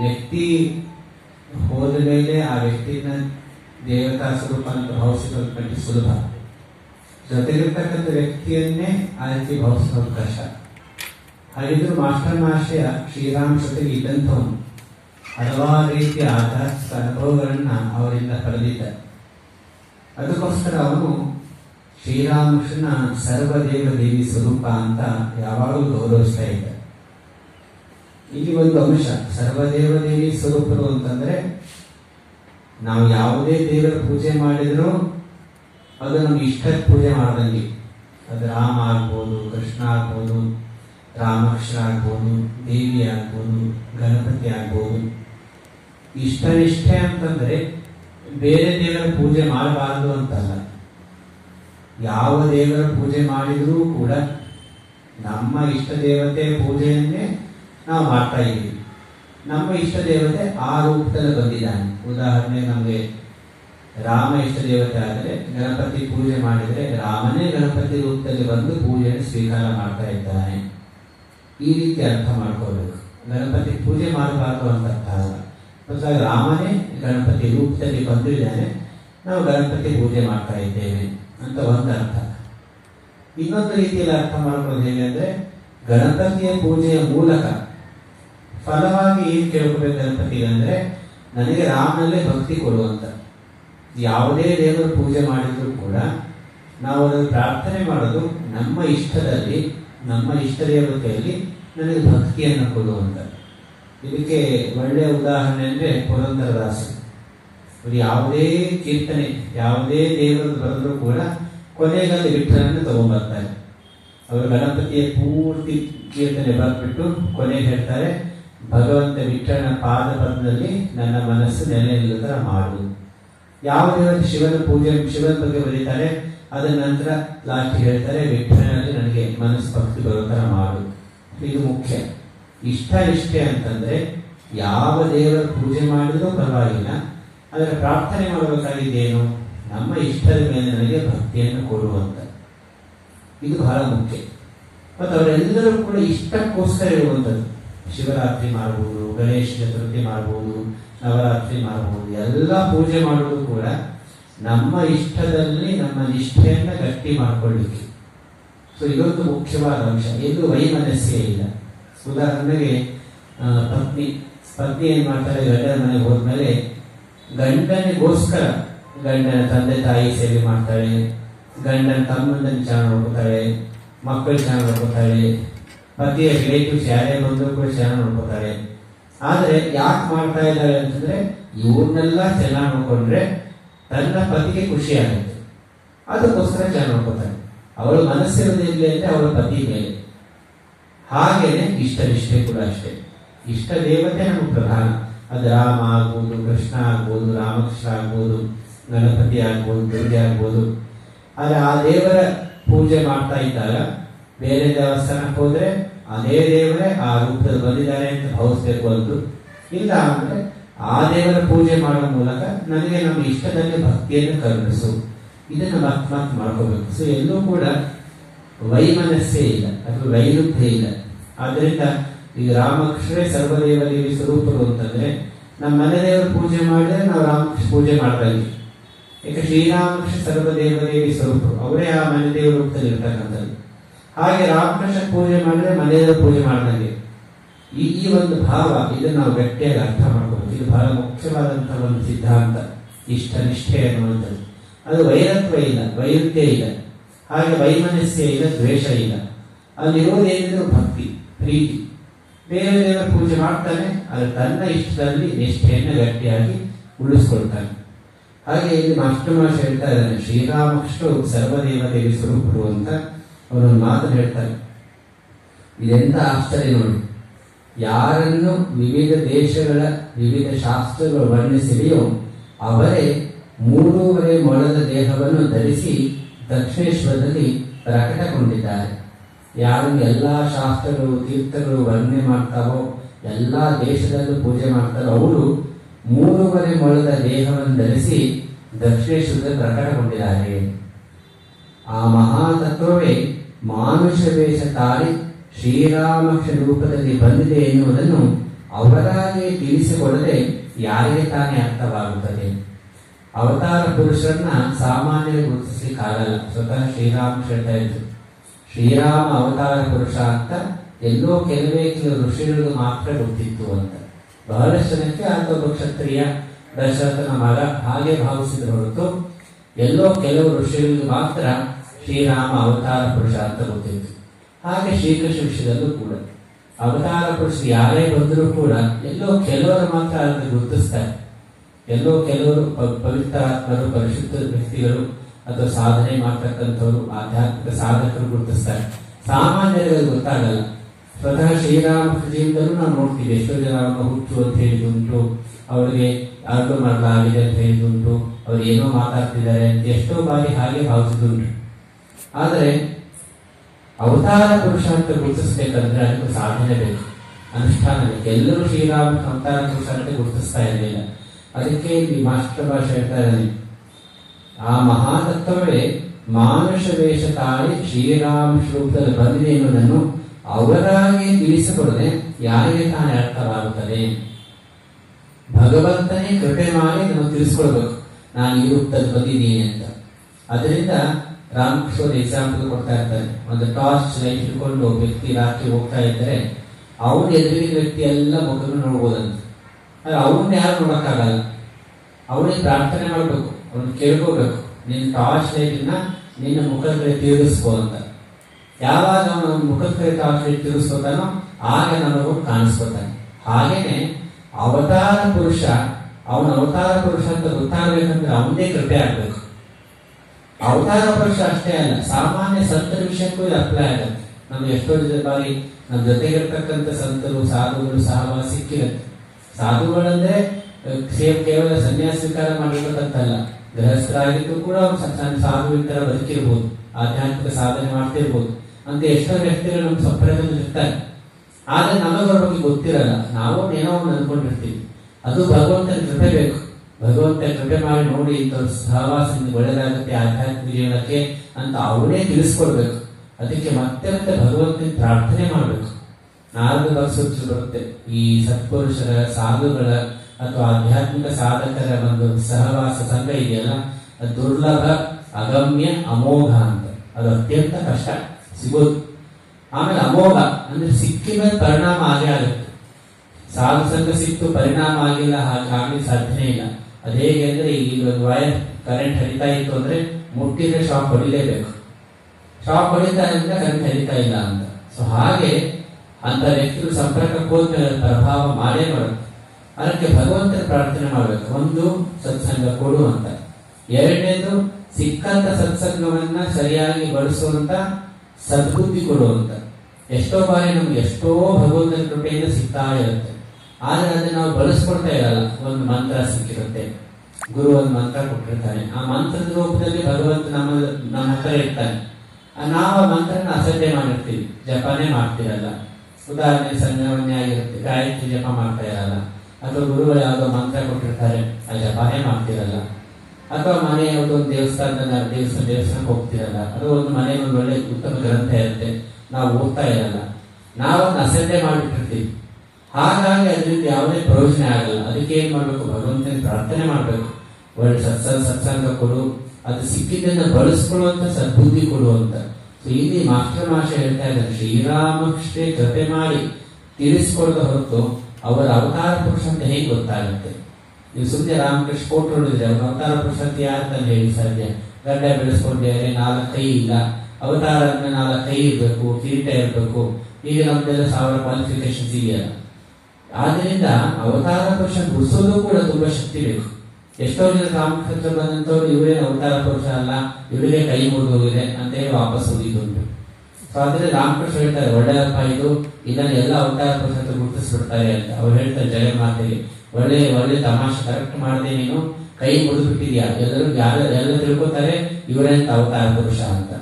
ವ್ಯಕ್ತಿ ಹೋದ ಮೇಲೆ ಆ ವ್ಯಕ್ತಿನ ದೇವತಾ ಸ್ವರೂಪ ಅಂತ ಭಾವಿಸಿಕೊಳ್ಳಿ ಸುಲಭ. ಜೊತೆಗಿರ್ತಕ್ಕಂಥ ವ್ಯಕ್ತಿಯನ್ನೇ ಆ ರೀತಿ ಭಾವಿಸೋದು ಕಷ್ಟ ಹಾಗಿದ್ರು ಮಾಸ್ಟರ್ ಮಹಾಶಯ ಶ್ರೀರಾಮ್ ಜೊತೆಗೆ ಇದ್ದಂಥವನು ಹಲವಾರು ರೀತಿಯ ಆಧ್ಯಾತ್ಮಿಕ ಅನುಭವಗಳನ್ನ ಅವರಿಂದ ಪಡೆದಿದ್ದ ಅದಕ್ಕೋಸ್ಕರ ಅವನು ಶ್ರೀರಾಮಕೃಷ್ಣ ಸರ್ವದೇವ ದೇವಿ ಸ್ವರೂಪ ಅಂತ ಯಾವಾಗಲೂ ಗೌರವಿಸ್ತಾ ಇದ್ದ ಇಲ್ಲಿ ಒಂದು ಅಂಶ ಸರ್ವದೇವದೇವಿ ಸ್ವರೂಪರು ಅಂತಂದ್ರೆ ನಾವು ಯಾವುದೇ ದೇವರ ಪೂಜೆ ಮಾಡಿದ್ರು ಅದು ನಮ್ಗೆ ಇಷ್ಟದ ಪೂಜೆ ಮಾಡ್ದಂಗೆ. ಅದು ರಾಮ ಆಗ್ಬೋದು, ಕೃಷ್ಣ ಆಗ್ಬೋದು, ರಾಮಕೃಷ್ಣ ಆಗ್ಬೋದು, ದೇವಿ ಆಗ್ಬೋದು, ಗಣಪತಿ ಆಗ್ಬೋದು. ಇಷ್ಟನಿಷ್ಠೆ ಅಂತಂದ್ರೆ ಬೇರೆ ದೇವರ ಪೂಜೆ ಮಾಡಬಾರದು ಅಂತಲ್ಲ. ಯಾವ ದೇವರ ಪೂಜೆ ಮಾಡಿದರೂ ಕೂಡ ನಮ್ಮ ಇಷ್ಟ ದೇವತೆ ಪೂಜೆಯನ್ನೇ ನಾವು ಮಾಡ್ತಾ ಇದ್ದೀವಿ. ನಮ್ಮ ಇಷ್ಟ ದೇವತೆ ಆ ರೂಪದಲ್ಲಿ ಬಂದಿದ್ದಾನೆ. ಉದಾಹರಣೆ ನಮಗೆ ರಾಮ ಇಷ್ಟ ದೇವತೆ ಆದರೆ ಗಣಪತಿ ಪೂಜೆ ಮಾಡಿದರೆ ರಾಮನೇ ಗಣಪತಿ ರೂಪದಲ್ಲಿ ಬಂದು ಪೂಜೆಯನ್ನು ಸ್ವೀಕಾರ ಮಾಡ್ತಾ ಇದ್ದಾನೆ. ಈ ರೀತಿ ಅರ್ಥ ಮಾಡ್ಕೋಬೇಕು ಗಣಪತಿ ಪೂಜೆ ಮಾಡಬಾರ್ದು ಅಂತ ಅರ್ಥ ಅಲ್ಲ ರಾಮನೇ ಗಣಪತಿ ರೂಪದಲ್ಲಿ ಬಂದಿದ್ದಾನೆ. ನಾವು ಗಣಪತಿ ಪೂಜೆ ಮಾಡ್ತಾ ಇದ್ದೇವೆ ಅಂತ ಒಂದು ಅರ್ಥ. ಇನ್ನೊಂದು ರೀತಿಯಲ್ಲಿ ಅರ್ಥ ಮಾಡ್ಕೊಳ್ಳೋದು ಹೇಗೆ ಅಂದ್ರೆ ಗಣಪತಿಯ ಪೂಜೆಯ ಮೂಲಕ ಫಲವಾಗಿ ಏನ್ ಕೇಳ್ಕೋಬೇಕು ಹೇಳಂದ್ರೆ ನನಗೆ ರಾಮನಲ್ಲೇ ಭಕ್ತಿ ಕೊಡುವಂತ. ಯಾವುದೇ ದೇವರ ಪೂಜೆ ಮಾಡಿದ್ರು ಕೂಡ, ನಾವು ಅದನ್ನು ಪ್ರಾರ್ಥನೆ ಮಾಡೋದು ನಮ್ಮ ಇಷ್ಟದಲ್ಲಿ, ನಮ್ಮ ಇಷ್ಟ ದೇವತೆಯಲ್ಲಿ ನನಗೆ ಭಕ್ತಿಯನ್ನು ಕೊಡುವಂತ. ಇದಕ್ಕೆ ಒಳ್ಳೆಯ ಉದಾಹರಣೆ ಅಂದರೆ ಪುರಂದರದಾಸರು ಯಾವುದೇ ಕೀರ್ತನೆ, ಯಾವುದೇ ದೇವರು ಬರೆದ್ರು ಕೂಡ ಕೊನೆಗಾಲ ವಿಠಲನ್ನು ತಗೊಂಡ್ಬರ್ತಾರೆ ಅವರು ಗಣಪತಿಯ ಪೂರ್ತಿ ಕೀರ್ತನೆ ಬರ್ಬಿಟ್ಟು ಕೊನೆಗೆ ಹೇಳ್ತಾರೆ ಭಗವಂತ ವಿಠನ ಪಾದ ಪದದಲ್ಲಿ ನನ್ನ ಮನಸ್ಸು ನೆಲೆ ನಿಲ್ಲುತ್ತರ ಮಾಡು ಯಾವ ದೇವರು ಶಿವನ ಪೂಜೆ, ಶಿವನ ಬಗ್ಗೆ ಬರೀತಾರೆ ಅದರ ನಂತರ ಲಾಸ್ಟ್ ಹೇಳ್ತಾರೆ ವಿಠನಲ್ಲಿ ನನಗೆ ಮನಸ್ಸು ಭಕ್ತಿ ಬರೋ ಥರ ಮಾಡು ಇದು ಮುಖ್ಯ. ಇಷ್ಟ ನಿಷ್ಠೆ ಅಂತಂದ್ರೆ ಯಾವ ದೇವರ ಪೂಜೆ ಮಾಡಿದ್ರೂ ಪರವಾಗಿಲ್ಲ, ಅದರ ಪ್ರಾರ್ಥನೆ ಮಾಡಬೇಕಾಗಿದ್ದೇನು? ನಮ್ಮ ಇಷ್ಟದ ಮೇಲೆ ನನಗೆ ಭಕ್ತಿಯನ್ನು ಕೊಡುವಂತ ಇದು ಬಹಳ ಮುಖ್ಯ. ಮತ್ತು ಅವರೆಲ್ಲರೂ ಕೂಡ ಇಷ್ಟಕ್ಕೋಸ್ಕರ ಇರುವಂಥದ್ದು ಶಿವರಾತ್ರಿ ಮಾಡಬಹುದು ಗಣೇಶ ಚತುರ್ಥಿ ಮಾಡಬಹುದು ನವರಾತ್ರಿ ಮಾಡಬಹುದು ಎಲ್ಲ ಪೂಜೆ ಮಾಡೋದು ಕೂಡ ನಮ್ಮ ಇಷ್ಟದಲ್ಲಿ ನಮ್ಮ ನಿಷ್ಠೆಯನ್ನ ಗಟ್ಟಿ ಮಾಡಿಕೊಳ್ಳಿಕ್ಕೆ. ಸೊ ಇದೊಂದು ಮುಖ್ಯವಾದ ಅಂಶ ಇದು ವೈಮನಸ್ಸೇ ಇಲ್ಲ. ಉದಾಹರಣೆಗೆ ಪತ್ನಿ ಪತ್ನಿ ಏನ್ ಮಾಡ್ತಾರೆ, ಗಂಡನ ಮನೆಗೆ ಹೋದ್ಮೇಲೆ ಗಂಡನಿಗೋಸ್ಕರ ಗಂಡನ ತಂದೆ ತಾಯಿ ಸೇವೆ ಮಾಡ್ತಾಳೆ, ಗಂಡನ ತಮ್ಮನ ಚೆನ್ನಾಗಿ ನೋಡ್ಕೋತಾಳೆ ಮಕ್ಕಳು ಚೆನ್ನಾಗಿ ನೋಡ್ಕೋತಾಳೆ ಪತಿಯ ರಿಲೇಟಿವ್ಸ್ ಯಾರೇ ಬಂದರೂ ಕೂಡ ಚೆನ್ನಾಗಿ ನೋಡ್ಕೋತಾರೆ ಆದರೆ ಯಾಕೆ ಮಾಡ್ತಾ ಇದ್ದಾರೆ ಅಂತಂದ್ರೆ, ಇವ್ರನ್ನೆಲ್ಲ ಚೆನ್ನಾಗಿ ನೋಡ್ಕೊಂಡ್ರೆ ತನ್ನ ಪತಿಗೆ ಖುಷಿ ಆಗುತ್ತೆ. ಅದಕ್ಕೋಸ್ಕರ ಚೆನ್ನಾಗಿ ನೋಡ್ಕೋತಾರೆ ಅವಳ ಮನಸ್ಸಿರೋದಿಲ್ಲ ಅಂದ್ರೆ ಅವಳ ಪತಿ ಮೇಲೆ. ಹಾಗೇನೆ ಇಷ್ಟ ನಿಷ್ಠೆ ಕೂಡ ಅಷ್ಟೇ. ಇಷ್ಟ ದೇವತೆ ನಮಗೆ ಪ್ರಧಾನ. ಅದು ರಾಮ ಆಗ್ಬೋದು, ಕೃಷ್ಣ ಆಗ್ಬೋದು, ರಾಮಕೃಷ್ಣ ಆಗ್ಬೋದು, ಗಣಪತಿ ಆಗ್ಬೋದು, ದುರ್ಗೆ ಆಗ್ಬೋದು. ಆದರೆ ಆ ದೇವರ ಪೂಜೆ ಮಾಡ್ತಾ ಇದ್ದಾಗ ಬೇರೆ ದೇವಸ್ಥಾನಕ್ಕೆ ಹೋದ್ರೆ ಅದೇ ದೇವರೇ ಆ ರೂಪದಲ್ಲಿ ಬಂದಿದ್ದಾರೆ ಅಂತ ಭಾವಿಸ್ಬೇಕು ಒಂದು ಇಲ್ಲ ಅಂದ್ರೆ ಆ ದೇವರ ಪೂಜೆ ಮಾಡುವ ಮೂಲಕ ನನಗೆ ನಮ್ಮ ಇಷ್ಟದಲ್ಲಿ ಭಕ್ತಿಯನ್ನು ಕರುಣಿಸು. ಇದನ್ನು ಮತ್ ಮಾಡ್ಕೋಬೇಕು. ಸೊ ಎಲ್ಲೂ ಕೂಡ ವೈಮನಸ್ಸೇ ಇಲ್ಲ, ಅಥವಾ ವೈರುಧ್ಯ ಇಲ್ಲ. ಆದ್ರಿಂದ ಈ ರಾಮಕೃಷ್ಣೇ ಸರ್ವದೇವದೇವಿ ಸ್ವರೂಪರು ಅಂತಂದ್ರೆ ನಮ್ಮ ಮನೆ ದೇವರ ಪೂಜೆ ಮಾಡಿದ್ರೆ ನಾವು ರಾಮಕೃಷ್ಣ ಪೂಜೆ ಮಾಡ್ದಂಗೆ ಯಾಕೆ ಶ್ರೀರಾಮಕೃಷ್ಣ ಸರ್ವದೇವದೇವಿ ಸ್ವರೂಪರು ಅವರೇ ಆ ಮನೆ ದೇವರ ರೂಪದಲ್ಲಿ ಇರ್ತಕ್ಕಂಥದ್ದು. ಹಾಗೆ ರಾಮಕೃಷ್ಣ ಪೂಜೆ ಮಾಡಿದ್ರೆ ಮನೆಯವರ ಪೂಜೆ ಮಾಡಿದಂಗೆ. ಈ ಈ ಒಂದು ಭಾವ ಇದನ್ನು ನಾವು ಗಟ್ಟಿಯಾಗಿ ಅರ್ಥ ಮಾಡ್ಕೋಬೇಕು ಇದು ಬಹಳ ಮುಖ್ಯವಾದಂತಹ ಒಂದು ಸಿದ್ಧಾಂತ, ಇಷ್ಟ ನಿಷ್ಠೆ ಅನ್ನುವಂಥದ್ದು ಅದು ವೈರತ್ವ ಇಲ್ಲ ವೈರುತ್ಯ ಇಲ್ಲ. ಹಾಗೆ ವೈಮನಸ್ಯ ಇಲ್ಲ, ದ್ವೇಷ ಇಲ್ಲ. ಅಲ್ಲಿರೋದೇನಿದ್ರು ಭಕ್ತಿ, ಪ್ರೀತಿ. ಬೇರೆ ಬೇರೆ ಪೂಜೆ ಮಾಡ್ತಾನೆ, ಅದು ತನ್ನ ಇಷ್ಟದಲ್ಲಿ ನಿಷ್ಠೆಯನ್ನು ಗಟ್ಟಿಯಾಗಿ ಉಳಿಸ್ಕೊಳ್ತಾನೆ. ಹಾಗೆ ಇಲ್ಲಿ ಮಾಸ್ಟರ್ ಮಾಷ ಹೇಳ್ತಾ ಇದ್ದಾನೆ, ಶ್ರೀರಾಮಕೃಷ್ಣರು ಸರ್ವದೇವತೆಗೆ ಸ್ವರೂಪರು ಅಂತ ಅವರೊಂದು ಮಾತು ಹೇಳ್ತಾರೆ ಇದೆಂತ ಆಶ್ಚರ್ಯ ನೋಡಿ. ಯಾರನ್ನು ವಿವಿಧ ದೇಶಗಳ ವಿವಿಧ ಶಾಸ್ತ್ರಗಳು ವರ್ಣಿಸಿದೆಯೋ ಅವರೇ ಮೂರೂವರೆ ಮೊಳದ ದೇಹವನ್ನು ಧರಿಸಿ ದಕ್ಷಿಣೇಶ್ವರದಲ್ಲಿ ಪ್ರಕಟಗೊಂಡಿದ್ದಾರೆ. ಯಾರು ಎಲ್ಲ ಶಾಸ್ತ್ರಗಳು, ತೀರ್ಥಗಳು ವರ್ಣನೆ ಮಾಡ್ತಾವೋ, ಎಲ್ಲ ದೇಶದಲ್ಲೂ ಪೂಜೆ ಮಾಡ್ತಾರೋ, ಅವರು ಮೂರುವರೆ ಮೊಳದ ದೇಹವನ್ನು ಧರಿಸಿ ದಕ್ಷಿಣೇಶ್ವರದಲ್ಲಿ ಪ್ರಕಟಗೊಂಡಿದ್ದಾರೆ. ಆ ಮಹಾತತ್ವವೇ ಮಾನುಷ ವೇಷ ತಾಳಿ ಶ್ರೀರಾಮಕ್ಷ ರೂಪದಲ್ಲಿ ಬಂದಿದೆ ಎನ್ನುವುದನ್ನು ಅವರಾಗಿ ತಿಳಿಸಿಕೊಳ್ಳದೆ ಯಾರಿಗೆ ತಾನೇ ಅರ್ಥವಾಗುತ್ತದೆ? ಅವತಾರ ಪುರುಷರನ್ನ ಸಾಮಾನ್ಯ ಗುರುತಿಸಲಿಕ್ಕಾಗಲ್ಲ. ಸ್ವತಃ ಶ್ರೀರಾಮ ಹೇಳ್ತಾ ಶ್ರೀರಾಮ ಅವತಾರ ಪುರುಷ ಅಂತ ಎಲ್ಲೋ ಕೆಲವೇ ಕೆಲವು ಋಷಿಗಳು ಮಾತ್ರ ಗೊತ್ತಿತ್ತು ಅಂತ. ಬಹಳಷ್ಟು ಜನಕ್ಕೆ ಆತ ಕ್ಷತ್ರಿಯ, ದಶರಥನ ಮಗ ಹಾಗೆ ಭಾವಿಸಿದ ಹೊರತು ಎಲ್ಲೋ ಕೆಲವು ಋಷಿಗಳಿಗೆ ಮಾತ್ರ ಶ್ರೀರಾಮ ಅವತಾರ ಪುರುಷ ಅಂತ ಗೊತ್ತಿತ್ತು ಹಾಗೆ ಶ್ರೀಕೃಷ್ಣ ವಿಷಯದಲ್ಲೂ ಕೂಡ. ಅವತಾರ ಪುರುಷ ಯಾರೇ ಬಂದರೂ ಕೂಡ ಎಲ್ಲೋ ಕೆಲವರು ಮಾತ್ರ ಅದನ್ನು ಗುರುತಿಸ್ತಾರೆ. ಎಲ್ಲೋ ಕೆಲವರು ಪವಿತ್ರಾತ್ಮರು, ಪರಿಶುದ್ಧ ವ್ಯಕ್ತಿಗಳು ಅಥವಾ ಸಾಧನೆ ಮಾಡ್ತಕ್ಕಂಥವ್ರು, ಆಧ್ಯಾತ್ಮಿಕ ಸಾಧಕರು ಗುರುತಿಸ್ತಾರೆ. ಸಾಮಾನ್ಯರಿಗೆ ಗೊತ್ತಾಗಲ್ಲ. ಸ್ವತಃ ಶ್ರೀರಾಮ ಕೃಷಿಯಿಂದಲೂ ನಾವು ನೋಡ್ತೀವಿ, ಎಷ್ಟೋ ಜನ ಹುಚ್ಚು ಅಂತ ಹೇಳಿದುಂಟು ಅವರಿಗೆ ಅರ್ಥ ಮಾಡಲಾಗಿದೆ ಅಂತ ಹೇಳಿದುಂಟು ಅವ್ರು ಏನೋ ಮಾತಾಡ್ತಿದ್ದಾರೆ, ಎಷ್ಟೋ ಬಾರಿ ಹಾಗೆ ಭಾವಿಸಿದುಂಟು ಆದರೆ ಅವತಾರ ಪುರುಷ ಅಂತ ಗುರುತಿಸ್ಬೇಕಂದ್ರೆ ಅದಕ್ಕೆ ಸಾಧನೆ ಬೇಕು. ಅನುಷ್ಠಾನ ಬೇಕು. ಎಲ್ಲರೂ ಶ್ರೀರಾಮ ಅವತಾರ ಪುರುಷ ಅಂತ ಗುರುತಿಸ್ತಾ ಇರಲಿಲ್ಲ. ಅದಕ್ಕೆ ಇಲ್ಲಿ ಮಾಸ್ಟರ್ ಭಾಷೆ ಇದ್ದಾನೆ ಆ ಮಹಾತತ್ವವೇ ಮಾನುಷ ವೇಷ ತಾಳಿ ಶ್ರೀರಾಮ ಶ್ಲೋಕದಲ್ಲಿ ಬಂದಿದೆ ಎನ್ನುವುದನ್ನು ಅವರಾಗಿ ತಿಳಿಸಿಕೊಡದೆ ಯಾರಿಗೆ ತಾನೇ ಅರ್ಥವಾಗುತ್ತದೆ? ಭಗವಂತನೇ ಕೃಪೆ ಮಾಡಿ ನಮಗೆ ತಿಳಿಸ್ಕೊಳ್ಬೇಕು ನಾನು ಈ ರೂಪದಲ್ಲಿ ಬಂದಿದ್ದೀನಿ ಅಂತ. ಅದರಿಂದ ರಾಮಕೃಷ್ಣ ಎಕ್ಸಾಂಪಲ್ ಕೊಡ್ತಾ ಇರ್ತಾರೆ. ಒಂದು ಟಾರ್ಚ್ ಲೈಟ್ ಇಟ್ಕೊಂಡು ವ್ಯಕ್ತಿ ರಾತ್ರಿ ಹೋಗ್ತಾ ಇದ್ದರೆ, ಅವನು ಎದುರಿನ ವ್ಯಕ್ತಿ ಎಲ್ಲ ಮೊದಲು ನೋಡ್ಬೋದಂತ. ಆದ್ರೆ ಅವನ್ನ ಯಾರು ನೋಡೋಕ್ಕಾಗಲ್ಲ? ಅವನಿಗೆ ಪ್ರಾರ್ಥನೆ ಮಾಡಬೇಕು, ಅವನು ಕೇಳ್ಕೋಬೇಕು. ನಿನ್ನ ಟಾರ್ಚ್ ಲೈಟ್ನ ನಿನ್ನ ಮುಖದ ಕಡೆ ತಿರುಗಿಸ್ಕೋ ಅಂತ. ಯಾವಾಗ ಅವನು ಮುಖದ ಕಡೆ ಟಾರ್ಚ್ ಲೈಟ್ ತಿರುಗಿಸ್ಕೋತಾನೋ, ಆಗ ನಮಗೂ ಕಾಣಿಸ್ಕೊತಾನೆ. ಹಾಗೇನೆ ಅವತಾರ ಪುರುಷ, ಅವನ ಅವತಾರ ಪುರುಷ ಅಂತ ಗೊತ್ತಾಗಬೇಕಂದ್ರೆ ಅವನೇ ಕೃಪೆ ಆಗ್ಬೇಕು. ಅವತಾರ ಪುರುಷ ಅಷ್ಟೇ ಅಲ್ಲ ಸಾಮಾನ್ಯ ಸಂತರ ವಿಷಯಕ್ಕೂ ಇದು ಅಪ್ಲೈ ಆಗುತ್ತೆ. ನಮ್ಗೆ ಎಷ್ಟೋ ಬಾರಿ ನಮ್ಮ ಜೊತೆಗಿರ್ತಕ್ಕಂಥ ಸಂತರು, ಸಾಧುಗಳು ಸಹ ಸಿಕ್ಕಿರುತ್ತೆ ಸಾಧುಗಳಂದ್ರೆ ಕೇವಲ ಸನ್ಯಾಸ ಸ್ವೀಕಾರ ಮಾಡಿರ್ಬೇಕಂತಲ್ಲ ಗೃಹಸ್ಥರಾಗಿದ್ದು ಕೂಡ ಸಾಧು ತರ ಬದುಕಿರ್ಬೋದು, ಆಧ್ಯಾತ್ಮಿಕ ಸಾಧನೆ ಮಾಡ್ತಿರ್ಬೋದು. ಅಂತ ಎಷ್ಟೋ ವ್ಯಕ್ತಿಗಳು ನಮ್ಮ ಸಂಪ್ರದಾಯ ಇರ್ತಾರೆ. ಆದ್ರೆ ನಮಗೆ ಅವ್ರ ಬಗ್ಗೆ ಗೊತ್ತಿರಲ್ಲ. ನಾವು ಏನೋ ಒಂದು ಅನ್ಕೊಂಡಿರ್ತೀವಿ. ಅದು ಭಗವಂತನ ಕೃಪೆ ಬೇಕು. ಭಗವಂತ ಕೃಪೆ ಮಾಡಿ ನೋಡಿ ಇಂಥ ಸಹವಾಸ ನಿಮ್ಗೆ ಒಳ್ಳೆಯದಾಗುತ್ತೆ ಆಧ್ಯಾತ್ಮಿಕ ಜೀವನಕ್ಕೆ ಅಂತ ಅವನೇ ತಿಳಿಸ್ಕೊಡ್ಬೇಕು. ಅದಕ್ಕೆ ಮತ್ತೆ ಮತ್ತೆ ಭಗವಂತನ ಪ್ರಾರ್ಥನೆ ಮಾಡಬೇಕು. ನಾಲ್ಕು ಸೂಚನೆ ಬರುತ್ತೆ. ಈ ಸತ್ಪುರುಷರ ಸಾಧುಗಳ ಅಥವಾ ಆಧ್ಯಾತ್ಮಿಕ ಸಾಧಕರ ಒಂದು ಸಹವಾಸ ಸಂಘ ಇದೆಯಲ್ಲ, ಅದು ದುರ್ಲಭ, ಅಗಮ್ಯ, ಅಮೋಘ ಅಂತ. ಅದು ಅತ್ಯಂತ ಕಷ್ಟ, ಸಿಗೋದು. ಆಮೇಲೆ ಅಮೋಘ ಅಂದ್ರೆ ಸಿಕ್ಕಿದ ಪರಿಣಾಮ ಆಗೇ ಆಗುತ್ತೆ. ಸಾಧು ಸಂಘ ಸಿಕ್ಕು ಪರಿಣಾಮ ಆಗಿಲ್ಲ ಹಾಗಾಗಿ ಸಾಧ್ಯನೇ ಇಲ್ಲ. ಅದು ಹೇಗೆ ಅಂದರೆ ಈಗ ವೈರ್ ಕರೆಂಟ್ ಹರಿತಾ ಇತ್ತು ಅಂದ್ರೆ ಮುಟ್ಟಿದ್ರೆ ಶಾಪ್ ಹೊಡಿಲೇಬೇಕು. ಶಾಪ್ ಹೊಡಿತಾ ಇದ್ರೆ ಕರೆಂಟ್ ಹರಿತಾ ಇಲ್ಲ ಅಂತ. ಸೊ ಹಾಗೆ ಅಂತ ವ್ಯಕ್ತಿಗಳು ಸಂಪರ್ಕಕ್ಕೆ ಹೋದ್ಮೇಲೆ ಪ್ರಭಾವ ಮಾಡೇ ಮಾಡುತ್ತೆ. ಅದಕ್ಕೆ ಭಗವಂತನ ಪ್ರಾರ್ಥನೆ ಮಾಡಬೇಕು. ಒಂದು, ಸತ್ಸಂಗ ಕೊಡು ಅಂತ. ಎರಡನೇದು, ಸಿಕ್ಕಂತ ಸತ್ಸಂಗವನ್ನ ಸರಿಯಾಗಿ ಬಳಸುವಂತ ಸದ್ಬುದ್ಧಿ ಕೊಡುವಂತ ಎಷ್ಟೋ ಬಾರಿ ನಮ್ಗೆ ಎಷ್ಟೋ ಭಗವಂತನ ಕೃಪೆಯಿಂದ ಸಿಗ್ತಾ ಇರುತ್ತೆ. ಆದ್ರೆ ಅದನ್ನ ನಾವು ಬಳಸ್ಕೊಳ್ತಾ ಇರಲ್ಲ. ಒಂದು ಮಂತ್ರ ಸಿಕ್ಕಿರುತ್ತೆ. ಗುರು ಒಂದು ಮಂತ್ರ ಕೊಟ್ಟಿರ್ತಾನೆ. ಆ ಮಂತ್ರದ ರೂಪದಲ್ಲಿ ಭಗವಂತ ನಮ್ಮ ನಮ್ಮ ಹತ್ರ ಇರ್ತಾನೆ. ನಾವು ಆ ಮಂತ್ರನ ಅಸಡ್ಡೆ ಮಾಡಿರ್ತೀವಿ. ಜಪಾನೇ ಮಾಡ್ತಿರಲ್ಲ. ಉದಾಹರಣೆ ಸಂಜಾವಣೆ ಆಗಿರುತ್ತೆ. ಗಾಯತ್ರಿ ಜಪ ಮಾಡ್ತಾ ಇರಲ್ಲ. ಅಥವಾ ಗುರುಗಳು ಯಾವುದೋ ಮಂತ್ರ ಕೊಟ್ಟಿರ್ತಾರೆ. ಆ ಜಪಾನೇ ಮಾಡ್ತಿರಲ್ಲ. ಅಥವಾ ಮನೆ ಯಾವುದೋ ಒಂದು ದೇವಸ್ಥಾನದ ದೇವಸ್ಥಾನ, ದೇವಸ್ಥಾನಕ್ಕೆ ಹೋಗ್ತಿರಲ್ಲ. ಅದು ಒಂದು ಮನೆ, ಒಂದು ಒಳ್ಳೆ ಉತ್ತಮ ಗ್ರಂಥ ಇರುತ್ತೆ. ನಾವು ಓದ್ತಾ ಇರಲ್ಲ. ನಾವೊಂದು ಅಸಡ್ಡೆ ಮಾಡಿಟ್ಟಿರ್ತೀವಿ ಹಾಗಾಗಿ ಅದರಿಂದ ಯಾವುದೇ ಪ್ರಯೋಜನ ಆಗಲ್ಲ. ಅದಕ್ಕೆ ಏನ್ ಮಾಡ್ಬೇಕು? ಭಗವಂತನ ಪ್ರಾರ್ಥನೆ ಮಾಡ್ಬೇಕು. ಒಳ್ಳೆ ಸತ್ಸಂಗ ಸತ್ಸಂಗ ಕೊಡು. ಅದು ಸಿಕ್ಕಿದ್ದನ್ನ ಬಳಸ್ಕೊಳ್ಳುವಂತ ಸದ್ಬುದ್ಧಿ ಕೊಡುವಂತ ಇಲ್ಲಿ ಮಾಸ್ಟರ್ ಮಾಷ ಹೇಳ್ತಾ ಇದ್ದಾರೆ, ಶ್ರೀರಾಮಕೃಷ್ಣೇ ಕೃಪೆ ಮಾಡಿ ತಿಳಿಸ್ಕೊಡದ ಹೊರತು ಅವರ ಅವತಾರ ಪುರುಷ ಅಂತ ಹೇಗೆ ಗೊತ್ತಾಗುತ್ತೆ? ನೀವು ಸುಮ್ಮನೆ ರಾಮಕೃಷ್ಣ ಕೋಟ್ ನೋಡಿದ್ರೆ ಅವ್ರ ಅವತಾರ ಪುರುಷ ಅಂತ ಹೇಳಿ ಸಾಧ್ಯ? ಗಡ್ಡ ಬೆಳೆಸ್ಕೊಂಡಿದ್ದಾರೆ, ನಾಲ್ಕು ಕೈ ಇಲ್ಲ. ಅವತಾರ ಅಂದ್ರೆ ನಾಲ್ಕು ಕೈ ಇರಬೇಕು, ಕಿರೀಟ ಇರಬೇಕು. ಈಗ ನಮ್ದೆಲ್ಲ ಸಾವಿರ ಕ್ವಾಲಿಫಿಕೇಶನ್ಸ್ ಇದೆಯಲ್ಲ. ಆದ್ರಿಂದ ಅವತಾರ ಪುರುಷ ಗುಡಿಸೋದು ಕೂಡ ತುಂಬಾ ಶಕ್ತಿ ಬೇಕು. ಎಷ್ಟೋ ಜನ ರಾಮಕೃಷ್ಣ ಬಂದಂತವ್ರು ಇವರೇ ಅವತಾರ ಪುರುಷ ಅಲ್ಲ, ಇವರಿಗೆ ಕೈ ಮುರಿದು ಹೋಗಿದೆ ಅಂತ ಹೇಳಿ ವಾಪಸ್ ಹೋಗಿದ್ದುಂಟು. ಸೊ ಆದ್ರೆ ರಾಮಕೃಷ್ಣ ಹೇಳ್ತಾರೆ, ಒಳ್ಳೆಯಪ್ಪ ಇದು, ಇದನ್ನ ಎಲ್ಲ ಅವತಾರ ಪುರುಷ ಗುರುತಿಸ್ಬಿಡ್ತಾರೆ ಅಂತ. ಅವ್ರು ಹೇಳ್ತಾರೆ ಜಗನ್ಮಾತೆಗೆ ಒಳ್ಳೆ ಒಳ್ಳೆ ತಮಾಷೆ, ಕರೆಕ್ಟ್ ಮಾಡಿದೆ ನೀನು, ಕೈ ಮುರಿದ್ಬಿಟ್ಟಿದ್ಯಾ? ಎಲ್ಲರೂ ಯಾರ, ಎಲ್ಲ ತಿಳ್ಕೊತಾರೆ, ಇವರೇ ಅವತಾರ ಪುರುಷ ಅಂತ.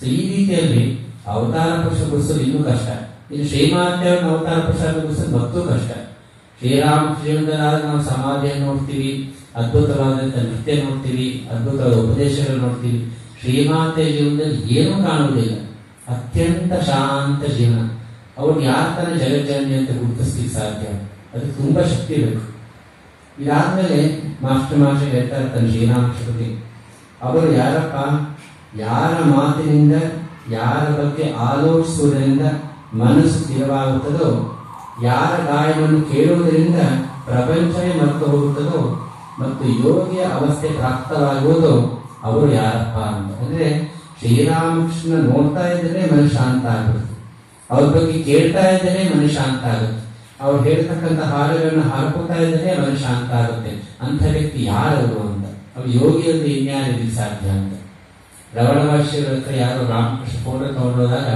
ಸೊ ಈ ರೀತಿಯಲ್ಲಿ ಅವತಾರ ಪುರುಷ ಗುಡಿಸೋದು ಇನ್ನೂ ಕಷ್ಟ. ಇನ್ನು ಶ್ರೀಮಾತ್ಯ ಅವತಾರ ಪ್ರಸಾದ ಮತ್ತೂ ಕಷ್ಟ. ಶ್ರೀರಾಮ ಶ್ರೀಮಂತರಾದ ನಾವು ಸಮಾಧಿಯನ್ನು ನೋಡ್ತೀವಿ ಅದ್ಭುತವಾದಂಥ ನೃತ್ಯ ನೋಡ್ತೀವಿ, ಅದ್ಭುತವಾದ ಉಪದೇಶಗಳು ನೋಡ್ತೀವಿ. ಶ್ರೀಮಾತೆ ಜೀವನದಲ್ಲಿ ಏನೂ ಕಾಣುವುದಿಲ್ಲ. ಅತ್ಯಂತ ಶಾಂತ ಜೀವನ. ಅವ್ರು ಯಾರ ತರ ಅಂತ ಗುರುತಿಸ್ಲಿಕ್ಕೆ ಸಾಧ್ಯ? ಅದಕ್ಕೆ ತುಂಬಾ ಶಕ್ತಿ ಬೇಕು. ಇದಾದ್ಮೇಲೆ ಮಾಸ್ಟರ್ ಮಾಸ್ಟರ್ ಹೇಳ್ತಾ ಇರ್ತಾನೆ ಶ್ರೀರಾಮಕೃತಿ ಅವರು ಯಾರಪ್ಪ? ಯಾರ ಮಾತಿನಿಂದ, ಯಾರ ಬಗ್ಗೆ ಆಲೋಚಿಸುವುದರಿಂದ ಮನಸ್ಸು ಸ್ಥಿರವಾಗುತ್ತದೋ, ಯಾರ ಗಾಯವನ್ನು ಕೇಳುವುದರಿಂದ ಪ್ರಪಂಚವೇ ಮರೆತು ಹೋಗುತ್ತದೋ ಮತ್ತು ಯೋಗಿಯ ಅವಸ್ಥೆ ಪ್ರಾಪ್ತವಾಗುವುದು, ಅವರು ಯಾರಪ್ಪ ಅಂತ ಅಂದರೆ ಶ್ರೀರಾಮಕೃಷ್ಣ ನೋಡ್ತಾ ಇದ್ದರೆ ಮನಸ್ಸು ಶಾಂತ ಆಗುತ್ತೆ ಅವ್ರ ಬಗ್ಗೆ ಕೇಳ್ತಾ ಇದ್ದರೆ ಮನಸ್ಸು ಶಾಂತ ಆಗುತ್ತೆ. ಅವ್ರು ಹೇಳ್ತಕ್ಕಂಥ ಹಾಡುಗಳನ್ನು ಹಾಡ್ಕೊತಾ ಇದ್ದರೆ ಮನಸ್ಸು ಶಾಂತ ಆಗುತ್ತೆ. ಅಂತ ವ್ಯಕ್ತಿ ಯಾರವರು ಅಂತ? ಅವ್ರು ಯೋಗಿಯಲ್ಲಿ ಇನ್ಯಾರಿಗೂ ಸಾಧ್ಯ ಅಂತ. ರವಣ ಭಾಷೆಗಳ ಹತ್ರ ಯಾರೋ ರಾಮಕೃಷ್ಣ ಫೋಟೋ ತಗೊಂಡೋದಾಗ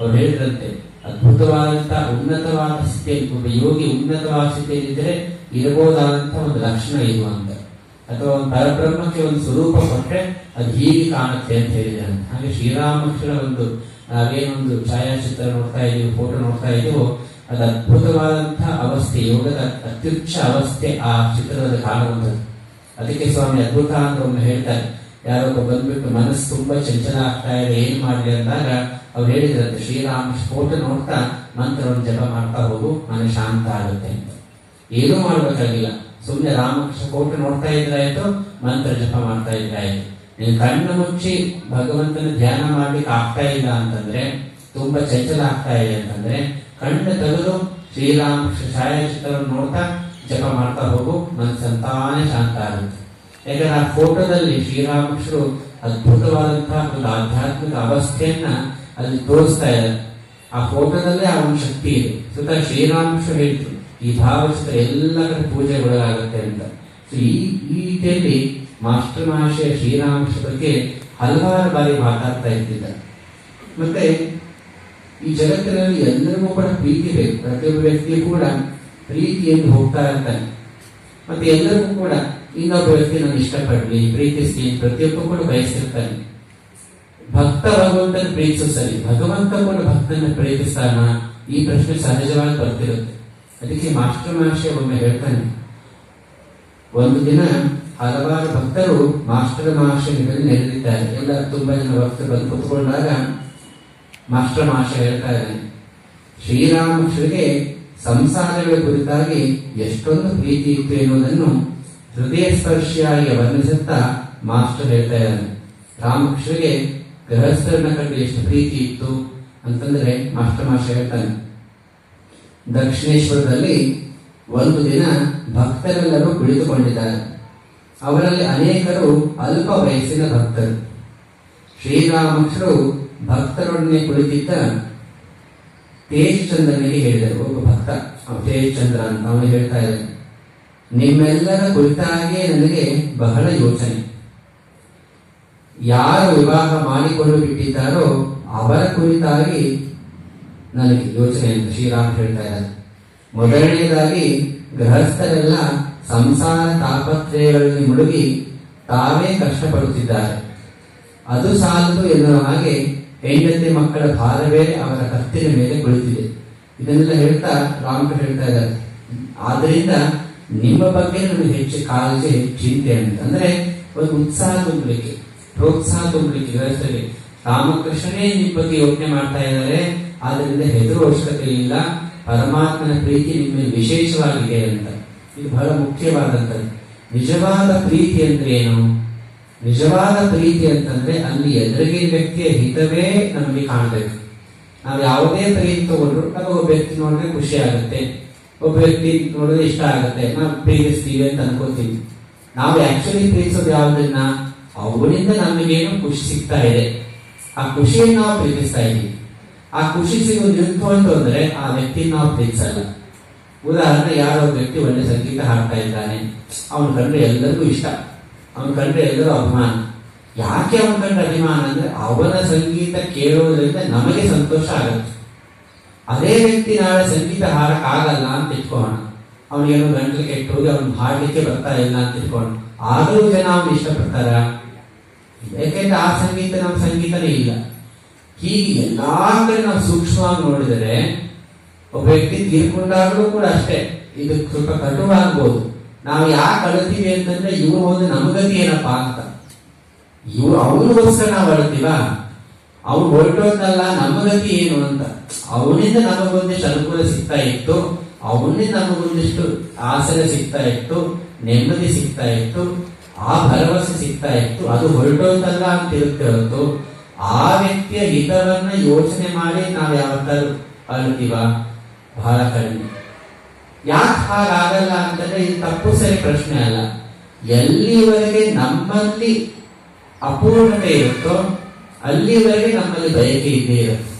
ಅವ್ರು ಹೇಳಿದ್ರಂತೆ ಅದ್ಭುತವಾದಂತ ಉನ್ನತವಾದ ಸ್ಥಿತಿಯಲ್ಲಿ ಒಬ್ಬ ಯೋಗಿ ಉನ್ನತವಾದ ಸ್ಥಿತಿಯಲ್ಲಿದ್ದರೆ ಇರಬಹುದಾದಂತಹ ಒಂದು ಲಕ್ಷಣ ಇದು ಅಂತ. ಅಥವಾ ಒಂದು ಪರಬ್ರಹ್ಮಕ್ಕೆ ಒಂದು ಸ್ವರೂಪ ಕೊಟ್ಟರೆ ಅದು ಹೀಗೆ ಕಾಣುತ್ತೆ ಅಂತ ಹೇಳಿದ್ದಾರೆ ಹಾಗೆ ಶ್ರೀರಾಮಕೃಷ್ಣ ಒಂದು ನಾವೇನೊಂದು ಛಾಯಾಚಿತ್ರ ನೋಡ್ತಾ ಇದೀವಿ ಫೋಟೋ ನೋಡ್ತಾ ಇದೀವೋ ಅದು ಅದ್ಭುತವಾದಂತಹ ಅವಸ್ಥೆ, ಯೋಗದ ಅತ್ಯುಚ್ಚ ಅವಸ್ಥೆ ಆ ಚಿತ್ರದಲ್ಲಿ ಕಾಣುವಂಥದ್ದು. ಅದಕ್ಕೆ ಸ್ವಾಮಿ ಅದ್ಭುತ ಅಂತ ಒಮ್ಮೆ ಹೇಳ್ತಾರೆ ಯಾರೊಬ್ಬ ಬಂದ್ಬಿಟ್ಟು ಮನಸ್ಸು ತುಂಬಾ ಚಂಚಲ ಆಗ್ತಾ ಇದೆ, ಏನ್ ಮಾಡಿದೆ ಅಂದಾಗ ಅವ್ರು ಹೇಳಿದ್ರಂತೆ, ಶ್ರೀರಾಮ ಸ್ಫೋಟ ನೋಡ್ತಾ ಮಂತ್ರವನ್ನು ಜಪ ಮಾಡ್ತಾ ಹೋಗು, ಮನೆ ಶಾಂತ ಆಗುತ್ತೆ ಅಂತ. ಏನೂ ಮಾಡ್ಬೇಕಾಗಿಲ್ಲ. ಸುಮ್ಮನೆ ರಾಮಕೃಷ್ಣ ಫೋಟೋ ನೋಡ್ತಾ ಇದ್ರಾಯ್ತು ಮಂತ್ರ ಜಪ ಮಾಡ್ತಾ ಇದ್ರಾಯ್ತು ನೀನು ಕಣ್ಣು ಮುಚ್ಚಿ ಭಗವಂತನ ಧ್ಯಾನ ಮಾಡ್ಲಿಕ್ಕೆ ಆಗ್ತಾ ಇಲ್ಲ ಅಂತಂದ್ರೆ, ತುಂಬಾ ಚಂಚಲ ಆಗ್ತಾ ಇದೆ ಅಂತಂದ್ರೆ, ಕಣ್ಣು ತೆಗೆದು ಶ್ರೀರಾಮಕೃಷ್ಣ ಛಾಯಾಚಿತ್ರವನ್ನು ನೋಡ್ತಾ ಜಪ ಮಾಡ್ತಾ ಹೋಗು, ಮನಸ್ಸಂತಾನೆ ಶಾಂತ ಆಗುತ್ತೆ. ಯಾಕಂದ್ರೆ ಆ ಫೋಟೋದಲ್ಲಿ ಶ್ರೀರಾಮಕೃಷ್ಣರು ಅದ್ಭುತವಾದಂತಹ ಒಂದು ಆಧ್ಯಾತ್ಮಿಕ ಅವಸ್ಥೆಯನ್ನ ಅಲ್ಲಿ ತೋರಿಸ್ತಾ ಇದ್ದಾರೆ. ಆ ಫೋಟೋದಲ್ಲೇ ಆ ಒಂದು ಶಕ್ತಿ ಇದೆ. ಸುತ್ತ ಶ್ರೀರಾಮಕೃಷ್ಣ ಹೇಳ್ತು ಈ ಭಾವಚಿತ್ರ ಎಲ್ಲ ಕಡೆ ಪೂಜೆಗೊಳಗಾಗುತ್ತೆ ಅಂತ. ಸೊ ಈ ಈ ರೀತಿಯಲ್ಲಿ ಮಾಸ್ಟರ್ ಮಹಾಶಯ ಶ್ರೀರಾಮಕೃಷ್ಣ ಬಗ್ಗೆ ಹಲವಾರು ಬಾರಿ ಮಾತಾಡ್ತಾ ಇದ್ದಿದ್ದಾರೆ ಮತ್ತೆ, ಈ ಜಗತ್ತಿನಲ್ಲಿ ಎಲ್ಲರಿಗೂ ಕೂಡ ಪ್ರೀತಿ ಬೇಕು. ಪ್ರತಿಯೊಬ್ಬ ವ್ಯಕ್ತಿ ಕೂಡ ಪ್ರೀತಿಯನ್ನು ಹೋಗ್ತಾ ಇರ್ತಾನೆ. ಮತ್ತೆ ಎಲ್ಲರಿಗೂ ಕೂಡ ಇನ್ನೊಬ್ಬ ವ್ಯಕ್ತಿ ನಾನು ಇಷ್ಟಪಡ್ಲಿ, ಪ್ರೀತಿಸ್ಲಿ ಪ್ರತಿಯೊಬ್ಬ ಕೂಡ ಬಯಸಿರ್ತಾನೆ ಭಕ್ತ ಭಗವಂತನ ಪ್ರೀತಿಸೋ ಸರಿ. ಭಗವಂತ ಕೂಡ ಭಕ್ತನ ಪ್ರೀತಿಸ್ತಾನ ಈ ಪ್ರಶ್ನೆ ಸಹಜವಾಗಿ ಬರ್ತಿರುತ್ತೆ. ಅದಕ್ಕೆ ಮಾಸ್ಟರ್ ಮಹರ್ಷಿ ಒಮ್ಮೆ ಹೇಳ್ತಾನೆ, ಒಂದು ದಿನ ಹಲವಾರು ಭಕ್ತರು ಮಾಸ್ಟರ್ ಮಹರ್ಷಿಗಳಲ್ಲಿ ನೆರೆದಿದ್ದಾರೆ. ಎಲ್ಲ ತುಂಬಾ ಜನ ಭಕ್ತರು ಬಂದು ಕುತ್ಕೊಂಡಾಗ ಮಾಸ್ಟರ್ ಮಹರ್ಷಿ ಹೇಳ್ತಾ ಇದ್ದಾನೆ ಶ್ರೀರಾಮಕೃಷ್ಣರಿಗೆ ಸಂಸಾರಗಳ ಕುರಿತಾಗಿ ಎಷ್ಟೊಂದು ಪ್ರೀತಿ ಇತ್ತು ಎನ್ನುವುದನ್ನು ಹೃದಯ ಸ್ಪರ್ಶಿಯಾಗಿ ವರ್ಣಿಸುತ್ತಾ ಮಾಸ್ಟರ್ ಹೇಳ್ತಾ ಇದ್ದಾನೆ. ರಾಮಕೃಷ್ಣರಿಗೆ ಗೃಹಸ್ಥರನ್ನ ಕಂಡು ಎಷ್ಟು ಪ್ರೀತಿ ಇತ್ತು ಅಂತಂದ್ರೆ ಮಾಸ್ಟರ್ ಮಾಷ ಹೇಳ್ತಾನೆ. ದಕ್ಷಿಣೇಶ್ವರದಲ್ಲಿ ಒಂದು ದಿನ ಭಕ್ತರೆಲ್ಲರೂ ಕುಳಿತುಕೊಂಡಿದ್ದಾರೆ. ಅವರಲ್ಲಿ ಅನೇಕರು ಅಲ್ಪ ವಯಸ್ಸಿನ ಭಕ್ತರು. ಶ್ರೀರಾಮಕೃಷ್ಣರು ಭಕ್ತರೊಡನೆ ಕುಳಿತಿದ್ದ ತೇಜ್ ಚಂದ್ರನಿಗೆ ಹೇಳಿದರು. ಒಬ್ಬ ಭಕ್ತ ತೇಜಚಂದ್ರ ತೇಜ್ ಚಂದ್ರ ಅಂತ ಅವನು ಹೇಳ್ತಾ ಇದ್ದಾನೆ. ನಿಮ್ಮೆಲ್ಲರ ಕುರಿತಾಗಿಯೇ ನನಗೆ ಬಹಳ ಯೋಚನೆ. ಯಾರು ವಿವಾಹ ಮಾಡಿಕೊಂಡು ಬಿಟ್ಟಿದ್ದಾರೋ ಅವರ ಕುರಿತಾಗಿ ನನಗೆ ಯೋಚನೆ ಅಂತ ಶ್ರೀರಾಮ್ ಹೇಳ್ತಾ ಇದ್ದಾರೆ ಮೊದಲನೆಯದಾಗಿ ಗೃಹಸ್ಥರೆಲ್ಲ ಸಂಸಾರ ತಾಪತ್ರಯಗಳಲ್ಲಿ ಮುಳುಗಿ ತಾವೇ ಕಷ್ಟಪಡುತ್ತಿದ್ದಾರೆ. ಅದು ಸಾಲದು ಎನ್ನುವ ಹಾಗೆ ಹೆಂಡತಿ ಮಕ್ಕಳ ಭಾರವೇ ಅವರ ಕತ್ತಿನ ಮೇಲೆ ಕುಳಿತಿದೆ ಇದನ್ನೆಲ್ಲ ಹೇಳ್ತಾ ರಾಮಕೃಷ್ಣ ಹೇಳ್ತಾ ಇದ್ದಾರೆ ಆದ್ರಿಂದ ನಿಮ್ಮ ಬಗ್ಗೆ ನಮಗೆ ಹೆಚ್ಚು ಕಾಳಜಿ, ಚಿಂತೆ ಅಂತಂದ್ರೆ ಒಂದು ಉತ್ಸಾಹ ತುಂಬಲಿಕ್ಕೆ. ಪ್ರೋತ್ಸಾಹ ತುಂಬಲಿಕ್ಕೆ ವ್ಯವಸ್ಥೆಗೆ ರಾಮಕೃಷ್ಣನೇ ನಿಮ್ಮ ಬಗ್ಗೆ ಯೋಚನೆ ಮಾಡ್ತಾ ಇದ್ದಾರೆ. ಆದ್ರಿಂದ ಹೆದರು ಅವಶ್ಯಕತೆ ಇಲ್ಲ. ಪರಮಾತ್ಮನ ಪ್ರೀತಿ ನಿಮ್ಮ ವಿಶೇಷವಾಗಿದೆ ಅಂತ. ಇದು ಬಹಳ ಮುಖ್ಯವಾದಂಥದ್ದು. ನಿಜವಾದ ಪ್ರೀತಿ ಅಂದ್ರೆ ಏನು? ನಿಜವಾದ ಪ್ರೀತಿ ಅಂತಂದ್ರೆ ಅಲ್ಲಿ ಎದುರಿಗಿನ ವ್ಯಕ್ತಿಯ ಹಿತವೇ ನಮಗೆ ಕಾಣಬೇಕು ನಾವು ಯಾವುದೇ ಪ್ರೀತಿ ತಗೊಂಡ್ರು ನಮಗೆ ಒಬ್ಬ ವ್ಯಕ್ತಿ ನೋಡಿದ್ರೆ ಖುಷಿ ಆಗುತ್ತೆ. ಒಬ್ಬ ವ್ಯಕ್ತಿ ನೋಡಿದ್ರೆ ಇಷ್ಟ ಆಗುತ್ತೆ. ನಾವು ಪ್ರೀತಿಸ್ತೀವಿ ಅಂತ ಅನ್ಕೋತೀವಿ. ನಾವು ಆಕ್ಚುಲಿ ಪ್ರೀತಿಸೋದು ಯಾವುದನ್ನ? ಅವನಿಂದ ನಮಗೇನು ಖುಷಿ ಸಿಗ್ತಾ ಇದೆ. ಆ ಖುಷಿಯನ್ನು ನಾವು ಪ್ರೀತಿಸ್ತಾ ಇದ್ದೀವಿ. ಆ ಖುಷಿ ಸಿಗೋದು ನಿಂತು ಅಂತ ಅಂದ್ರೆ ಆ ವ್ಯಕ್ತಿ ನಾವು ಪ್ರೀತಿಸಲ್ಲ. ಉದಾಹರಣೆ, ಯಾರೋ ವ್ಯಕ್ತಿ ಒಳ್ಳೆ ಸಂಗೀತ ಹಾಡ್ತಾ ಇದ್ದಾನೆ. ಅವನ ಕಂಡ್ರೆ ಎಲ್ಲರಿಗೂ ಇಷ್ಟ. ಅವನ ಕಂಡ್ರೆ ಎಲ್ಲರೂ ಅಭಿಮಾನ. ಯಾಕೆ ಅವನ ಕಂಡ್ರೆ ಅಭಿಮಾನ ಅಂದ್ರೆ ಅವನ ಸಂಗೀತ ಕೇಳೋದ್ರಿಂದ ನಮಗೆ ಸಂತೋಷ ಆಗುತ್ತೆ. ಅದೇ ವ್ಯಕ್ತಿ ನಾಳೆ ಸಂಗೀತ ಹಾಡಕ್ ಆಗಲ್ಲ ಅಂತ ಇಟ್ಕೋಣ ಅವನಿಗೆ ಗಂಟಲು ಕೆಟ್ಟೋಗಿ ಅವ್ನು ಹಾಡ್ಲಿಕ್ಕೆ ಬರ್ತಾ ಇಲ್ಲ ಅಂತ ಇಟ್ಕೋಣ ಆದರೂ ಜನ ಅವನು ಇಷ್ಟಪಡ್ತಾರ? ಯಾಕೆಂದ್ರೆ ಆ ಸಂಗೀತ ನಮ್ಮ ಸಂಗೀತನೇ ಇಲ್ಲ. ಹೀಗೆ ಎಲ್ಲಾ ನಾವು ಸೂಕ್ಷ್ಮವಾಗಿ ನೋಡಿದರೆ, ಒಬ್ಬ ವ್ಯಕ್ತಿ ತೀರ್ಕೊಂಡಾಗಲೂ ಕೂಡ ಅಷ್ಟೇ, ಇದು ಸ್ವಲ್ಪ ಕಟುವಾಗ್ಬೋದು ನಾವು ಯಾಕೆ ಅಳುತ್ತೀವಿ ಅಂತಂದ್ರೆ, ಇವರು ಒಂದು ನಮಗತಿ ಏನಪ್ಪಾ ಅಂತ. ಇವ್ರು ಅವನಿಗೋಸ್ಕರ ನಾವು ಅಳುತ್ತೀವ ಅವ್ನು ಹೊರಟೋದ್ನಲ್ಲ ನಮಗತಿ ಏನು ಅಂತ. ಅವನಿಂದ ನಮಗೊಂದಿಷ್ಟು ಅನುಕೂಲ ಸಿಗ್ತಾ ಇತ್ತು, ಅವನಿಂದ ನಮಗೊಂದಿಷ್ಟು ಆಸರೆ ಸಿಗ್ತಾ ಇತ್ತು, ನೆಮ್ಮದಿ ಸಿಗ್ತಾ ಇತ್ತು ಆ ಭರವಸೆ ಸಿಗ್ತಾ ಇತ್ತು. ಅದು ಹೊರಟೋದಲ್ಲ ಅಂತ ಹೇಳ್ತಿರೋದು ಆ ವ್ಯಕ್ತಿಯ ಹಿತವನ್ನ ಯೋಚನೆ ಮಾಡಿ ನಾವು ಯಾವತ್ತಾದ್ರೂ ಅಳ್ತೀವ ಬಹಳ ಕಡಿಮೆ. ಯಾಕೆ ಹಾಗಾಗಲ್ಲ ಅಂತಂದ್ರೆ ಇದು ತಪ್ಪು ಸರಿ ಪ್ರಶ್ನೆ ಅಲ್ಲ. ಎಲ್ಲಿವರೆಗೆ ನಮ್ಮಲ್ಲಿ ಅಪೂರ್ಣತೆ ಇರುತ್ತೋ ಅಲ್ಲಿವರೆಗೆ ನಮ್ಮಲ್ಲಿ ಬಯಕೆ ಇದ್ದೇ ಇರುತ್ತೆ.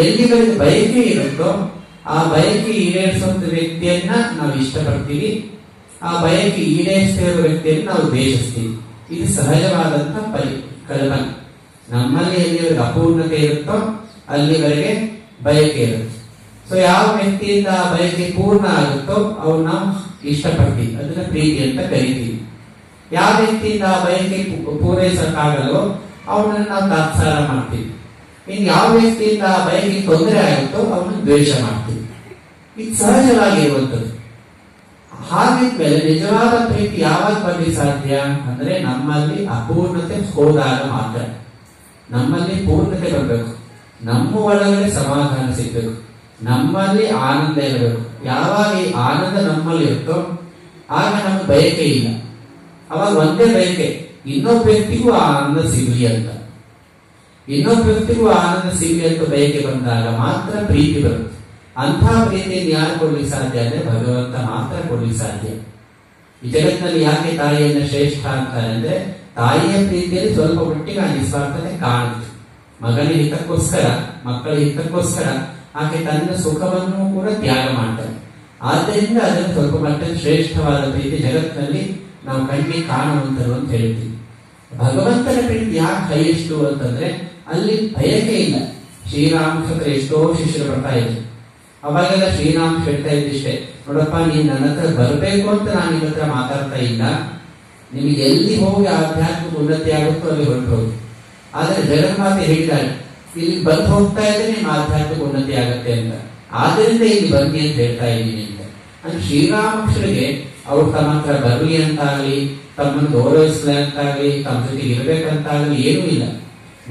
ಎಲ್ಲಿವರೆಗೆ ಬಯಕೆ ಇರುತ್ತೋ ಆ ಬಯಕೆ ಈಡೇರಿಸುವಂತ ವ್ಯಕ್ತಿಯನ್ನ ನಾವು ಇಷ್ಟಪಡ್ತೀವಿ. ಆ ಬಯಕೆ ಈಡೇರಿಸ್ತಿರೋ ವ್ಯಕ್ತಿಯನ್ನು ನಾವು ದ್ವೇಷಿಸ್ತೀವಿ. ಇದು ಸಹಜವಾದಂತಹ ಪರಿಕಲ್ಪನೆ ನಮ್ಮಲ್ಲಿ ಎಲ್ಲಿವರೆಗೆ ಅಪೂರ್ಣತೆ ಇರುತ್ತೋ ಅಲ್ಲಿವರೆಗೆ ಬಯಕೆ ಇರುತ್ತೆ. ಸೊ ಯಾವ ವ್ಯಕ್ತಿಯಿಂದ ಆ ಬಯಕೆ ಪೂರ್ಣ ಆಗುತ್ತೋ ಅವ್ರು ನಾವು ಇಷ್ಟಪಡ್ತೀವಿ. ಅದನ್ನ ಪ್ರೀತಿ ಅಂತ ಕರಿತೀವಿ. ಯಾವ ವ್ಯಕ್ತಿಯಿಂದ ಆ ಬಯಕೆ ಪೂರೈಸಕ್ಕಾಗಲ್ಲೋ ಅವನನ್ನು ನಾವು ತಾತ್ಸಾರ ಮಾಡ್ತೀವಿ. ಇನ್ನು ಯಾವ ವ್ಯಕ್ತಿಯಿಂದ ಆ ಬಯಕೆ ತೊಂದರೆ ಆಗುತ್ತೋ ಅವನು ದ್ವೇಷ ಮಾಡ್ತೀವಿ. ಇದು ಸಹಜವಾಗಿರುವಂಥದ್ದು. ಹಾಗಿದ್ಮೇಲೆ ನಿಜವಾದ ಪ್ರೀತಿ ಯಾವಾಗ ಬರ್ಲಿಕ್ಕೆ ಸಾಧ್ಯ ಅಂದ್ರೆ ನಮ್ಮಲ್ಲಿ ಅಪೂರ್ಣತೆ ಹೋದಾಗ ಮಾತ್ರ. ನಮ್ಮಲ್ಲಿ ಪೂರ್ಣತೆ ಬರಬೇಕು. ನಮ್ಮ ಒಳಗಡೆ ಸಮಾಧಾನ ಸಿಗ್ಬೇಕು. ನಮ್ಮಲ್ಲಿ ಆನಂದ ಇರಬೇಕು. ಯಾವಾಗ ಈ ಆನಂದ ನಮ್ಮಲ್ಲಿ ಇರುತ್ತೋ ಆಗ ನಮ್ಗೆ ಬಯಕೆ ಇಲ್ಲ. ಅವಾಗ ಒಂದೇ ಬಯಕೆ, ಇನ್ನೊಬ್ಬ ವ್ಯಕ್ತಿಗೂ ಆನಂದ ಸಿಗಲಿ ಅಂತ. ಇನ್ನೊಬ್ಬ ವ್ಯಕ್ತಿಗೂ ಆನಂದ ಸಿಗಲಿ ಅಂತ ಬಯಕೆ ಬಂದಾಗ ಮಾತ್ರ ಪ್ರೀತಿ ಬರುತ್ತೆ. ಅಂಥ ಪ್ರೀತಿಯನ್ನು ಯಾರು ಕೊಡ್ಲಿಕ್ಕೆ ಸಾಧ್ಯ ಅಂದ್ರೆ ಭಗವಂತ ಮಾತ್ರ ಕೊಡ್ಲಿಕ್ಕೆ ಸಾಧ್ಯ. ಈ ಜಗತ್ತಿನಲ್ಲಿ ಯಾಕೆ ತಾಯಿಯನ್ನು ಶ್ರೇಷ್ಠ ಅಂತಾರೆ ಅಂದ್ರೆ ತಾಯಿಯ ಪ್ರೀತಿಯಲ್ಲಿ ಸ್ವಲ್ಪ ಮಟ್ಟಿಗೆ ಆ ನಿಸ್ವಾರ್ಥತೆ ಕಾಣುತ್ತೆ. ಮಗನ ಹಿತಕ್ಕೋಸ್ಕರ, ಮಕ್ಕಳ ಹಿತಕ್ಕೋಸ್ಕರ ಆಕೆ ತನ್ನ ಸುಖವನ್ನು ಕೂಡ ತ್ಯಾಗ ಮಾಡ್ತಾರೆ ಆದ್ದರಿಂದ ಅದನ್ನು ಸ್ವಲ್ಪ ಮಟ್ಟಿಗೆ ಶ್ರೇಷ್ಠವಾದ ಪ್ರೀತಿ ಜಗತ್ತಿನಲ್ಲಿ ನಾವು ಕಣ್ಣಿಗೆ ಕಾಣುವಂತರು ಅಂತ ಹೇಳ್ತೀವಿ. ಭಗವಂತನ ಪ್ರೀತಿ ಯಾಕೆ ಹೈಯೆಷ್ಟು ಅಂತಂದ್ರೆ ಅಲ್ಲಿ ಬಯಕೆ ಇಲ್ಲ. ಶ್ರೀರಾಮಚಂದ್ರ ಎಷ್ಟೋ ಶಿಷ್ಯರು ಬರ್ತಾ ಇದ್ರು. ಅವಾಗೆಲ್ಲ ಶ್ರೀರಾಮ್ ಹೇಳ್ತಾ ಇದ್ದಿಷ್ಟೇ, ನೋಡಪ್ಪ, ನೀನ್ ನನ್ನ ಹತ್ರ ಬರಬೇಕು ಅಂತ ನಾನು ನಿಮ್ಮ ಹತ್ರ ಮಾತಾಡ್ತಾ ಇಲ್ಲ. ನಿಮಗೆ ಎಲ್ಲಿ ಹೋಗಿ ಆಧ್ಯಾತ್ಮಿಕ ಉನ್ನತಿ ಆಗುತ್ತೋ ಅಲ್ಲಿ ಹೊರಟು ಹೋಗಿ. ಆದ್ರೆ ಜಗನ್ಮಾತೆ ಹೇಳ್ತಾಳೆ ಇಲ್ಲಿ ಬಂದು ಹೋಗ್ತಾ ಇದ್ರೆ ನಿಮ್ಮ ಆಧ್ಯಾತ್ಮಿಕ ಉನ್ನತಿ ಆಗುತ್ತೆ ಅಂತ. ಆದ್ದರಿಂದ ಇಲ್ಲಿ ಬನ್ನಿ ಅಂತ ಹೇಳ್ತಾ ಇದ್ದೀನಿ ಅಂತ. ಅಂದ್ರೆ ಶ್ರೀರಾಮಕೃಷ್ಣರಿಗೆ ಅವ್ರು ತಮ್ಮ ಹತ್ರ ಬರ್ಲಿ ಅಂತಾಗ್ಲಿ, ತಮ್ಮನ್ನು ಗೌರವಿಸಲಿ ಅಂತಾಗ್ಲಿ, ತಮ್ಮ ಜೊತೆಗೆ ಇರ್ಬೇಕಂತಾಗ್ಲಿ ಏನೂ ಇಲ್ಲ.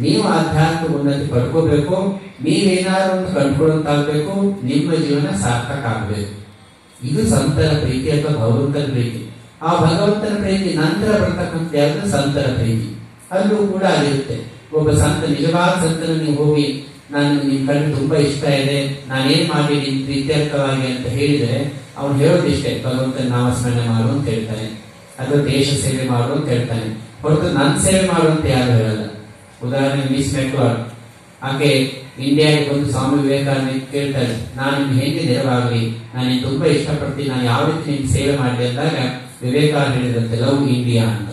ನೀವು ಆಧ್ಯಾತ್ಮಿಕ ಉನ್ನತಿ ಪಡ್ಕೋಬೇಕು, ನೀವೇನಾದ್ರು ಒಂದು ಕಂಡುಕೊಳ್ಳುವಂತಾಗ್ಬೇಕು ನಿಮ್ಮ ಜೀವನ ಸಾರ್ಥಕ ಆಗಬೇಕು ಇದು ಸಂತರ ಪ್ರೀತಿ ಅಥವಾ ಭಗವಂತನ ಪ್ರೀತಿ. ಆ ಭಗವಂತನ ಪ್ರೀತಿ ನಂತರ ಬರ್ತಕ್ಕಂಥ ಯಾವುದು? ಸಂತರ ಪ್ರೀತಿ. ಅಲ್ಲೂ ಕೂಡ ಆಗಿರುತ್ತೆ ಒಬ್ಬ ಸಂತ, ನಿಜವಾದ ಸಂತನ ನೀವು ಹೋಗಿ, ನಾನು ನಿಮ್ಮ ಕಣ್ಣು ತುಂಬಾ ಇಷ್ಟ ಇದೆ, ನಾನೇನ್ ಮಾಡಿ ಪ್ರೀತ್ಯರ್ಥವಾಗಿ ಅಂತ ಹೇಳಿದ್ರೆ, ಅವ್ನು ಹೇಳೋದಿಷ್ಟೇ ಭಗವಂತನ ನಾಮಸ್ಮರಣೆ ಮಾಡು ಅಂತ ಹೇಳ್ತಾನೆ. ಅಥವಾ ದೇಶ ಸೇವೆ ಮಾಡು ಅಂತ ಹೇಳ್ತಾನೆ. ಹೊರತು ನನ್ನ ಸೇವೆ ಮಾಡು ಅಂತ ಯಾರು ಹೇಳಲ್ಲ. ಉದಾಹರಣೆ ಮಿಸ್ ಮೆಕ್ವಾರ್ಡ್ ಆಕೆ ಇಂಡಿಯಾಗೆ ಬಂದು ಸ್ವಾಮಿ ವಿವೇಕಾನಂದ ಕೇಳ್ತಾರೆ ನಾನು ನಿಮ್ಗೆ ಹೆಂಗೆ ನೆರವಾಗಲಿ. ನಾನು ತುಂಬ ಇಷ್ಟಪಡ್ತೀನಿ. ನಾನು ಯಾವ ರೀತಿ ನಿಮ್ಗೆ ಸೇವೆ ಮಾಡಿದೆ? ಅಂದಾಗ ವಿವೇಕಾನಂದ ಹೇಳಿದಂತೆ, ಲವ್ ಇಂಡಿಯಾ ಅಂತ.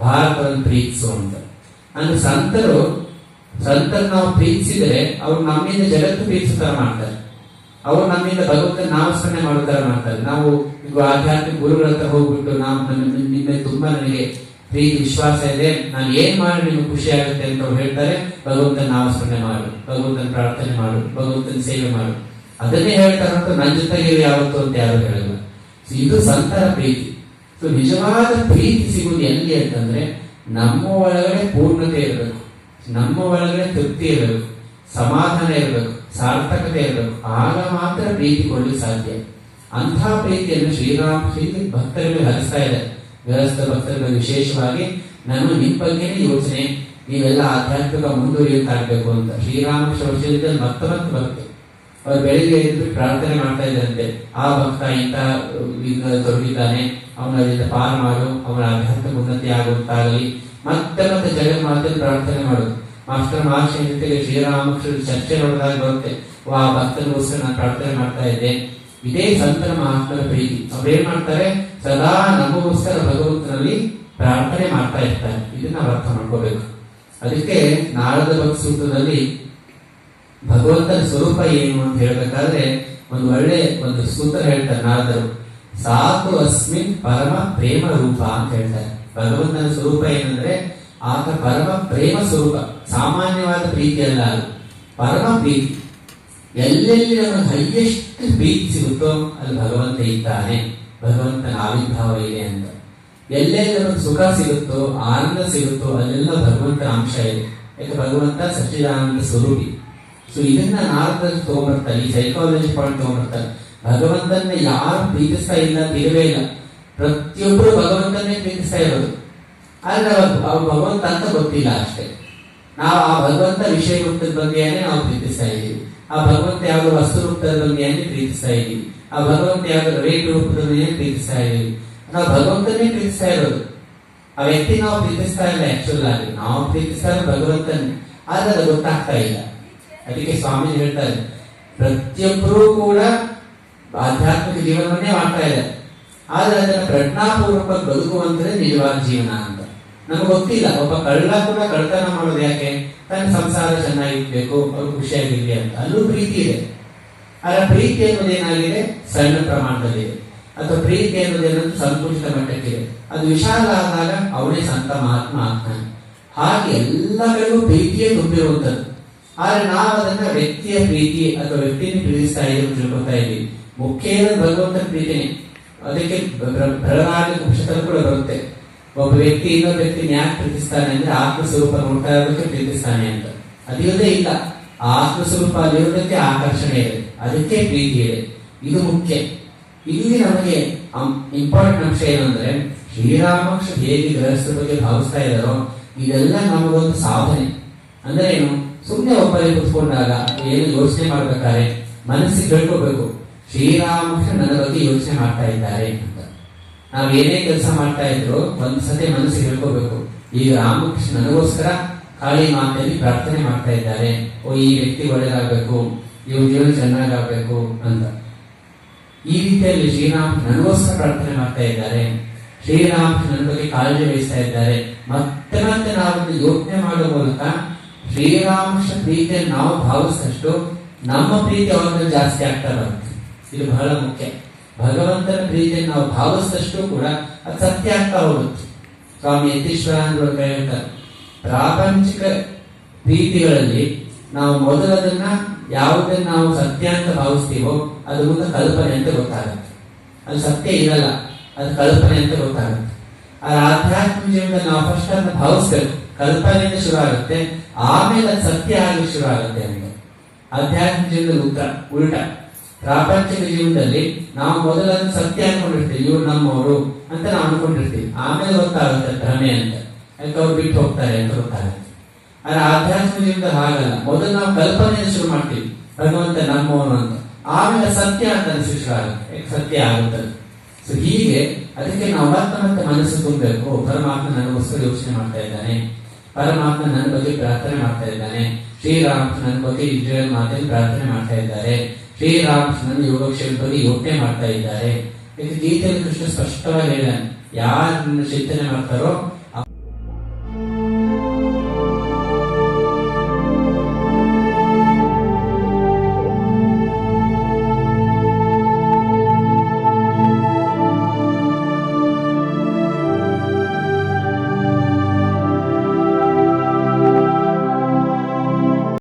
ಭಾರತವನ್ನು ಪ್ರೀತಿಸು ಅಂತ. ಅಂದ್ರೆ ಸಂತರು ಸಂತರು ನಾವು ಪ್ರೀತಿಸಿದರೆ ಅವ್ರು ನಮ್ಮಿಂದ ಜಗತ್ತು ಪ್ರೀತಿಸೋ ತರ ಮಾಡ್ತಾರೆ. ಅವ್ರು ನಮ್ಮಿಂದ ಭಗವಂತ ನಾಮಸ್ಮರಣೆ ಮಾಡೋ ತರ ಮಾಡ್ತಾರೆ. ನಾವು ಆಧ್ಯಾತ್ಮಿಕ ಗುರುಗಳ ಹತ್ರ ಹೋಗ್ಬಿಟ್ಟು ನಾವು ನಿನ್ನೆ ತುಂಬಾ ನನಗೆ ಪ್ರೀತಿ ವಿಶ್ವಾಸ ಇದೆ. ನಾನು ಏನ್ ಮಾಡಿ ನಿಮ್ಗೆ ಖುಷಿ ಆಗುತ್ತೆ ಅಂತ ಅವ್ರು ಹೇಳ್ತಾರೆ, ಭಗವಂತನ ನಾಮಸ್ಮರಣೆ ಮಾಡು, ಭಗವಂತನ ಪ್ರಾರ್ಥನೆ ಮಾಡು, ಭಗವಂತನ ಸೇವೆ ಮಾಡು. ಅದನ್ನೇ ಹೇಳ್ತಾರಂತ ನನ್ನ ಜೊತೆಗೆ ಯಾವತ್ತು ಅಂತ ಯಾರು ಹೇಳಲ್ಲ. ಇದು ಸಂತರ ಪ್ರೀತಿ. ಸೊ ನಿಜವಾದ ಪ್ರೀತಿ ಸಿಗುವುದು ಎಲ್ಲಿ ಅಂತಂದ್ರೆ, ನಮ್ಮ ಒಳಗಡೆ ಪೂರ್ಣತೆ ಇರಬೇಕು. ನಮ್ಮ ಒಳಗಡೆ ತೃಪ್ತಿ ಇರಬೇಕು. ಸಮಾಧಾನ ಇರಬೇಕು. ಸಾರ್ಥಕತೆ ಇರಬೇಕು. ಆಗ ಮಾತ್ರ ಪ್ರೀತಿ ಕೊಡಲು ಸಾಧ್ಯ. ಅಂಥ ಪ್ರೀತಿಯನ್ನು ಶ್ರೀರಾಮ ಶ್ರೀ ಭಕ್ತರಿಗೆ ಹರಿಸ್ತಾ ಇದೆ ಗೃಹಸ್ಥ ಭಕ್ತರಿಗೆ ವಿಶೇಷವಾಗಿ ನಾನು ನಿಮ್ ಬಗ್ಗೆನೇ ಯೋಚನೆ, ನೀವೆಲ್ಲ ಆಧ್ಯಾತ್ಮಿಕ ಮುಂದುವರಿಯುತ್ತಾಗಬೇಕು ಅಂತ. ಶ್ರೀರಾಮಕೃಷ್ಣ ವರ್ಷದಲ್ಲಿ ಭಕ್ತ ಭಕ್ತ. ಅವ್ರು ಬೆಳಿಗ್ಗೆ ಎದ್ದು ಪ್ರಾರ್ಥನೆ ಮಾಡ್ತಾ ಇದ್ದಂತೆ ಆ ಭಕ್ತ ಇಂಥ ತೊಡಗಿದ್ದಾನೆ, ಅವನ ಪಾರ ಮಾಡು, ಅವನ ಆಧ್ಯಾತ್ಮಿಕ ಉನ್ನತಿ ಆಗುವಂತಾಗಲಿ. ಮತ್ತೆ ಮತ್ತೆ ಜಗನ್ಮಾತೆಯಲ್ಲಿ ಪ್ರಾರ್ಥನೆ ಮಾಡೋದು ಮಾಸ್ಟರ್ ಮಹಾಶಯ ಜೊತೆಗೆ ಶ್ರೀರಾಮಕೃಷ್ಣ ಚರ್ಚೆ ನೋಡಿದಾಗ ಬರುತ್ತೆ ಆ ಭಕ್ತನಿಗೋಸ್ಕರ ನಾನು ಪ್ರಾರ್ಥನೆ ಮಾಡ್ತಾ ಇದ್ದೆ. ಇದೇ ಸಂತರ ಮಹಾತ್ಮರ ಪ್ರೀತಿ. ಅವ್ರೇನ್ ಮಾಡ್ತಾರೆ? ಸದಾ ನಮಗೋಸ್ಕರ ಭಗವಂತನಲ್ಲಿ ಪ್ರಾರ್ಥನೆ ಮಾಡ್ತಾ ಇರ್ತಾರೆ ಇದನ್ನ ನಾವು ಅರ್ಥ ಮಾಡ್ಕೋಬೇಕು. ಅದಕ್ಕೆ ನಾರದ ಭಕ್ತ ಸೂತ್ರದಲ್ಲಿ ಭಗವಂತನ ಸ್ವರೂಪ ಏನು ಅಂತ ಹೇಳ್ಬೇಕಾದ್ರೆ ಒಂದು ಒಳ್ಳೆ ಒಂದು ಸೂತ್ರ ಹೇಳ್ತಾರೆ ನಾರದರು. ಸಾಕು ಅಸ್ಮಿನ್ ಪರಮ ಪ್ರೇಮ ರೂಪ ಅಂತ ಹೇಳ್ತಾರೆ. ಭಗವಂತನ ಸ್ವರೂಪ ಏನಂದ್ರೆ ಆತ ಪರಮ ಪ್ರೇಮ ಸ್ವರೂಪ. ಸಾಮಾನ್ಯವಾದ ಪ್ರೀತಿ ಅಲ್ಲ ಅದು. ಪರಮ ಪ್ರೀತಿ. ಎಲ್ಲೆಲ್ಲಿ ನಮಗೆ ಹೈಯೆಸ್ಟ್ ಪ್ರೀತಿ ಸಿಗುತ್ತೋ ಅಲ್ಲಿ ಭಗವಂತ ಇದ್ದಾನೆ ಭಗವಂತನ ಆವಿರ್ಭಾವ ಇದೆ ಅಂತ. ಎಲ್ಲೇ ನಮಗೆ ಸುಖ ಸಿಗುತ್ತೋ, ಆನಂದ ಸಿಗುತ್ತೋ, ಅಲ್ಲೆಲ್ಲ ಭಗವಂತನ ಅಂಶ ಇದೆ. ಯಾಕೆ ಭಗವಂತ ಸಚ್ಚಿದಾನಂದ ಸ್ವರೂಪಿ. ಸೊ ಇದನ್ನ ನಾರದಲ್ಲಿ ತಗೊಂಡ್ಬರ್ತಾರೆ, ಈ ಸೈಕಾಲಜಿ ಪಾಯಿಂಟ್ ತಗೊಂಡ್ಬರ್ತಾರೆ. ಭಗವಂತನ ಯಾರು ಪ್ರೀತಿಸ್ತಾ ಇಲ್ಲ ತಿರುವೇ ಇಲ್ಲ. ಪ್ರತಿಯೊಬ್ಬರು ಭಗವಂತನೇ ಪ್ರೀತಿಸ್ತಾ ಇರೋದು. ಆದ್ರೆ ಅವ್ರು ಭಗವಂತ ಅಂತ ಗೊತ್ತಿಲ್ಲ ಅಷ್ಟೇ. ನಾವು ಆ ಭಗವಂತ ವಿಷಯ ರೂಪದ ಬಗ್ಗೆಯೇ ನಾವು ಪ್ರೀತಿಸ್ತಾ ಇದ್ದೀವಿ. ಆ ಭಗವಂತ ಯಾವ ವಸ್ತು ರೂಪದ ಬಗ್ಗೆಯೇ ಪ್ರೀತಿಸ್ತಾ ಇದ್ದೀವಿ. ಆ ಭಗವಂತ ಯಾವ್ದು ರೇಟ್ ರೂಪದಲ್ಲಿ ಪ್ರೀತಿಸ್ತಾ ಇದ್ದೀವಿ ನಾವು ಭಗವಂತನೇ ಪ್ರೀತಿಸ್ತಾ ಇರೋದು. ಆ ವ್ಯಕ್ತಿ ನಾವು ಪ್ರೀತಿಸ್ತಾ ಇಲ್ಲ ಆಕ್ಚುಲ್ ಆಗಿ. ನಾವು ಪ್ರೀತಿಸ್ತಾ ಭಗವಂತನೇ ಆದ್ರೆ ಅದು ಗೊತ್ತಾಗ್ತಾ ಇಲ್ಲ. ಅದಕ್ಕೆ ಸ್ವಾಮಿ ಹೇಳ್ತಾರೆ ಪ್ರತಿಯೊಬ್ಬರೂ ಕೂಡ ಆಧ್ಯಾತ್ಮಿಕ ಜೀವನವನ್ನೇ ಮಾಡ್ತಾ ಇದ್ದಾರೆ. ಆದ್ರೆ ಅದನ್ನ ಪ್ರಜ್ಞಾಪೂರ್ವಕ ಬದುಕುವಂತದೇ ನಿಜವಾದ ಜೀವನ ಅಂತ. ನಮ್ಗೆ ಗೊತ್ತಿಲ್ಲ. ಒಬ್ಬ ಕಳ್ಳ ಕೂಡ ಕಳ್ತನ ಮಾಡೋದು ಯಾಕೆ? ತನ್ನ ಸಂಸಾರ ಚೆನ್ನಾಗಿರ್ಬೇಕು ಅವ್ರು ಖುಷಿಯಾಗಿರ್ಲಿ ಅಂತ. ಅಲ್ಲೂ ಪ್ರೀತಿ ಇದೆ. ಆದ್ರೆ ಪ್ರೀತಿ ಅನ್ನೋದು ಏನಾಗಿದೆ? ಸಣ್ಣ ಪ್ರಮಾಣದಲ್ಲಿ ಅಥವಾ ಪ್ರೀತಿ ಅನ್ನೋದು ಏನಂತ ಸಂಕುಚಿತ ಮಟ್ಟಕ್ಕಿದೆ. ಅದು ವಿಶಾಲ ಆದಾಗ ಅವನೇ ಸಂತ ಮಹಾತ್ಮ ಆಗ್ತಾನೆ. ಹಾಗೆ ಎಲ್ಲ ಕಡೆಗೂ ಪ್ರೀತಿಯೇ ತುಂಬಿರುವಂಥದ್ದು. ಆದ್ರೆ ನಾವು ಅದನ್ನ ವ್ಯಕ್ತಿಯ ಪ್ರೀತಿ ಅಥವಾ ವ್ಯಕ್ತಿಯನ್ನು ಪ್ರೀತಿಸ್ತಾ ಇದ್ದೀವಿ ತಿಳ್ಕೊತಾ ಇದ್ದೀವಿ. ಮುಖ್ಯ ಭಗವಂತನ ಪ್ರೀತಿನೇ. ಅದಕ್ಕೆ ಬರಲಾಗಿ ಉಪನಿಷತ್ತಲ್ಲಿ ಕೂಡ ಬರುತ್ತೆ. ಒಬ್ಬ ವ್ಯಕ್ತಿ ಇನ್ನೊಬ್ಬ ವ್ಯಕ್ತಿನ ಯಾಕೆ ಪ್ರೀತಿಸ್ತಾನೆ ಅಂದ್ರೆ ಆತ್ಮ ಸ್ವರೂಪ ನೋಡ್ತಾ ಇರೋದಕ್ಕೆ ಪ್ರೀತಿಸ್ತಾನೆ ಅಂತ. ಅದಿಲ್ಲದೆ ಇಲ್ಲ. ಆತ್ಮಸ್ವರೂಪ ಅಲ್ಲಿರೋದಕ್ಕೆ ಆಕರ್ಷಣೆ ಇದೆ. ಅದಕ್ಕೆ ಪ್ರೀತಿ ಇದೆ. ಇದು ಮುಖ್ಯ. ಇಲ್ಲಿ ನಮಗೆ ಇಂಪಾರ್ಟೆಂಟ್ ಅಂಶ ಏನಂದ್ರೆ ಶ್ರೀರಾಮಕ್ಷ ಹೇಗೆ ಗೃಹಸ್ಥರ ಬಗ್ಗೆ ಭಾವಿಸ್ತಾ ಇದ್ದಾರೋ, ಇದೆಲ್ಲ ನಮಗೊಂದು ಸಾಧನೆ. ಅಂದ್ರೆ ಏನು? ಸುಮ್ಮನೆ ಒಬ್ಬರೇ ಕುತ್ಕೊಂಡಾಗ ಏನು ಯೋಚನೆ ಮಾಡ್ಬೇಕಾದ್ರೆ ಮನಸ್ಸಿಗೆ ಹೇಳ್ಕೋಬೇಕು ಶ್ರೀರಾಮಕೃಷ್ಣ ನನ್ನ ಬಗ್ಗೆ ಯೋಚನೆ ಮಾಡ್ತಾ ಇದ್ದಾರೆ ಅಂತ. ನಾವ್ ಏನೇ ಕೆಲಸ ಮಾಡ್ತಾ ಇದ್ರು ಒಂದ್ಸತಿ ಮನಸ್ಸಿಗೆ ಹೇಳ್ಕೋಬೇಕು ಈ ರಾಮಕೃಷ್ಣ ನನಗೋಸ್ಕರ ಕಾಳಿ ಮಾತೆಯಲ್ಲಿ ಪ್ರಾರ್ಥನೆ ಮಾಡ್ತಾ ಇದ್ದಾರೆ. ಓ, ಈ ವ್ಯಕ್ತಿ ಒಳ್ಳೆದಾಗಬೇಕು. ಇವ್ರ ಜೀವನ ಚೆನ್ನಾಗಾಗಬೇಕು ಅಂತ. ಈ ರೀತಿಯಲ್ಲಿ ಶ್ರೀರಾಮ್ ನನಗೋಸ್ಕರ ಪ್ರಾರ್ಥನೆ ಮಾಡ್ತಾ ಇದ್ದಾರೆ. ಶ್ರೀರಾಮ್ ನನ್ನ ಬಗ್ಗೆ ಕಾಳಜಿ ವಹಿಸ್ತಾ ಇದ್ದಾರೆ. ಮತ್ತೆ ಮತ್ತೆ ನಾವು ಯೋಚನೆ ಮಾಡುವ ಮೂಲಕ ಶ್ರೀರಾಮಕೃಷ್ಣ ಪ್ರೀತಿಯನ್ನು ನಾವು ಭಾವಿಸಿದಷ್ಟು ನಮ್ಮ ಪ್ರೀತಿ ಅವರನ್ನು ಜಾಸ್ತಿ ಆಗ್ತಾ ಬರುತ್ತೆ ಇದು ಬಹಳ ಮುಖ್ಯ. ಭಗವಂತನ ಪ್ರೀತಿಯನ್ನು ನಾವು ಭಾವಿಸಿದಷ್ಟು ಕೂಡ ಅದು ಸತ್ಯ ಆಗ್ತಾ ಹೋಗುತ್ತೆ. ಸ್ವಾಮಿ ಯತೀಶ್ವರ ಅಂದ್ರೆ ಹೇಳ್ತಾರೆ ಪ್ರಾಪಂಚಿಕ ಪ್ರೀತಿಗಳಲ್ಲಿ ನಾವು ಮೊದಲದನ್ನ ಯಾವುದನ್ನ ನಾವು ಸತ್ಯ ಅಂತ ಭಾವಿಸ್ತೀವೋ, ಅದು ಮುಂದೆ ಕಲ್ಪನೆ ಅಂತ ಗೊತ್ತಾಗುತ್ತೆ. ಅದು ಸತ್ಯ ಇರಲ್ಲ, ಅದು ಕಲ್ಪನೆ ಅಂತ ಗೊತ್ತಾಗುತ್ತೆ. ಆ ಆಧ್ಯಾತ್ಮ ಜೀವನದಲ್ಲಿ ನಾವು ಫಸ್ಟ್ ಅಂತ ಭಾವಿಸ್ಬೇಕು. ಕಲ್ಪನೆಯಿಂದ ಶುರು ಆಗುತ್ತೆ ಆಮೇಲೆ ಅದು ಸತ್ಯ ಆಗಿ ಶುರು ಆಗುತ್ತೆ ಅಂತ ಆಧ್ಯಾತ್ಮ ಜೀವನದ ಉತ್ತರ ಉಲ್ಟ. ಪ್ರಾಪಂಚಿಕ ಜೀವನದಲ್ಲಿ ನಾವು ಮೊದಲ ಸತ್ಯ ಅನ್ಕೊಂಡಿರ್ತೀವಿ, ಇವ್ರು ನಮ್ಮವರು ಅಂತ ನಾವು ಅನ್ಕೊಂಡಿರ್ತೀವಿ. ಆಮೇಲೆ ಗೊತ್ತಾಗುತ್ತೆ ಭ್ರಮೆ ಅಂತ. ಅವ್ರು ಬಿಟ್ಟು ಹೋಗ್ತಾರೆ ಅಂತ ಗೊತ್ತಾಗುತ್ತೆ. ಆದ್ರೆ ಆಧ್ಯಾತ್ಮಿಕ ಜೀವನದಲ್ಲಿ ಹಾಗಲ್ಲ. ಮೊದಲು ನಾವು ಕಲ್ಪನೆಯನ್ನು ಶುರು ಮಾಡ್ತೀವಿ. ಭಗವಂತ ನಮ್ಮವನು ಅಂತ. ಆಮೇಲೆ ಸತ್ಯ ಅಂತ ಶಿಷ್ಯ ಆಗುತ್ತೆ ಸತ್ಯ ಆಗುತ್ತದೆ ಸೊ ಹೀಗೆ ಅದಕ್ಕೆ ನಾವು ಮತ್ತೆ ಮತ್ತೆ ಮನಸ್ಸು ತುಂಬಬೇಕು. ಪರಮಾತ್ಮ ನನಗೋಸ್ಕರ ಯೋಚನೆ ಮಾಡ್ತಾ ಇದ್ದಾನೆ. ಪರಮಾತ್ಮ ನನ್ನ ಬಗ್ಗೆ ಪ್ರಾರ್ಥನೆ ಮಾಡ್ತಾ ಇದ್ದಾನೆ. ಶ್ರೀರಾಮ್ ನನ್ನ ಬಗ್ಗೆ ಇಸ್ರೇಲ್ ಮಾತೆಯಲ್ಲಿ ಪ್ರಾರ್ಥನೆ ಮಾಡ್ತಾ ಇದ್ದಾರೆ. ಶ್ರೀರಾಮ್ ನನ್ನ ಯೋಗಕ್ಷೇಮ ಬಗ್ಗೆ ಯೋಚನೆ ಮಾಡ್ತಾ ಇದ್ದಾರೆ. ಇದು ಗೀತೆಯಲ್ಲಿ ಕೃಷ್ಣ ಸ್ಪಷ್ಟವಾಗಿ ಹೇಳಿದಾನೆ ಯಾರು ಚಿಂತನೆ ಮಾಡ್ತಾರೋ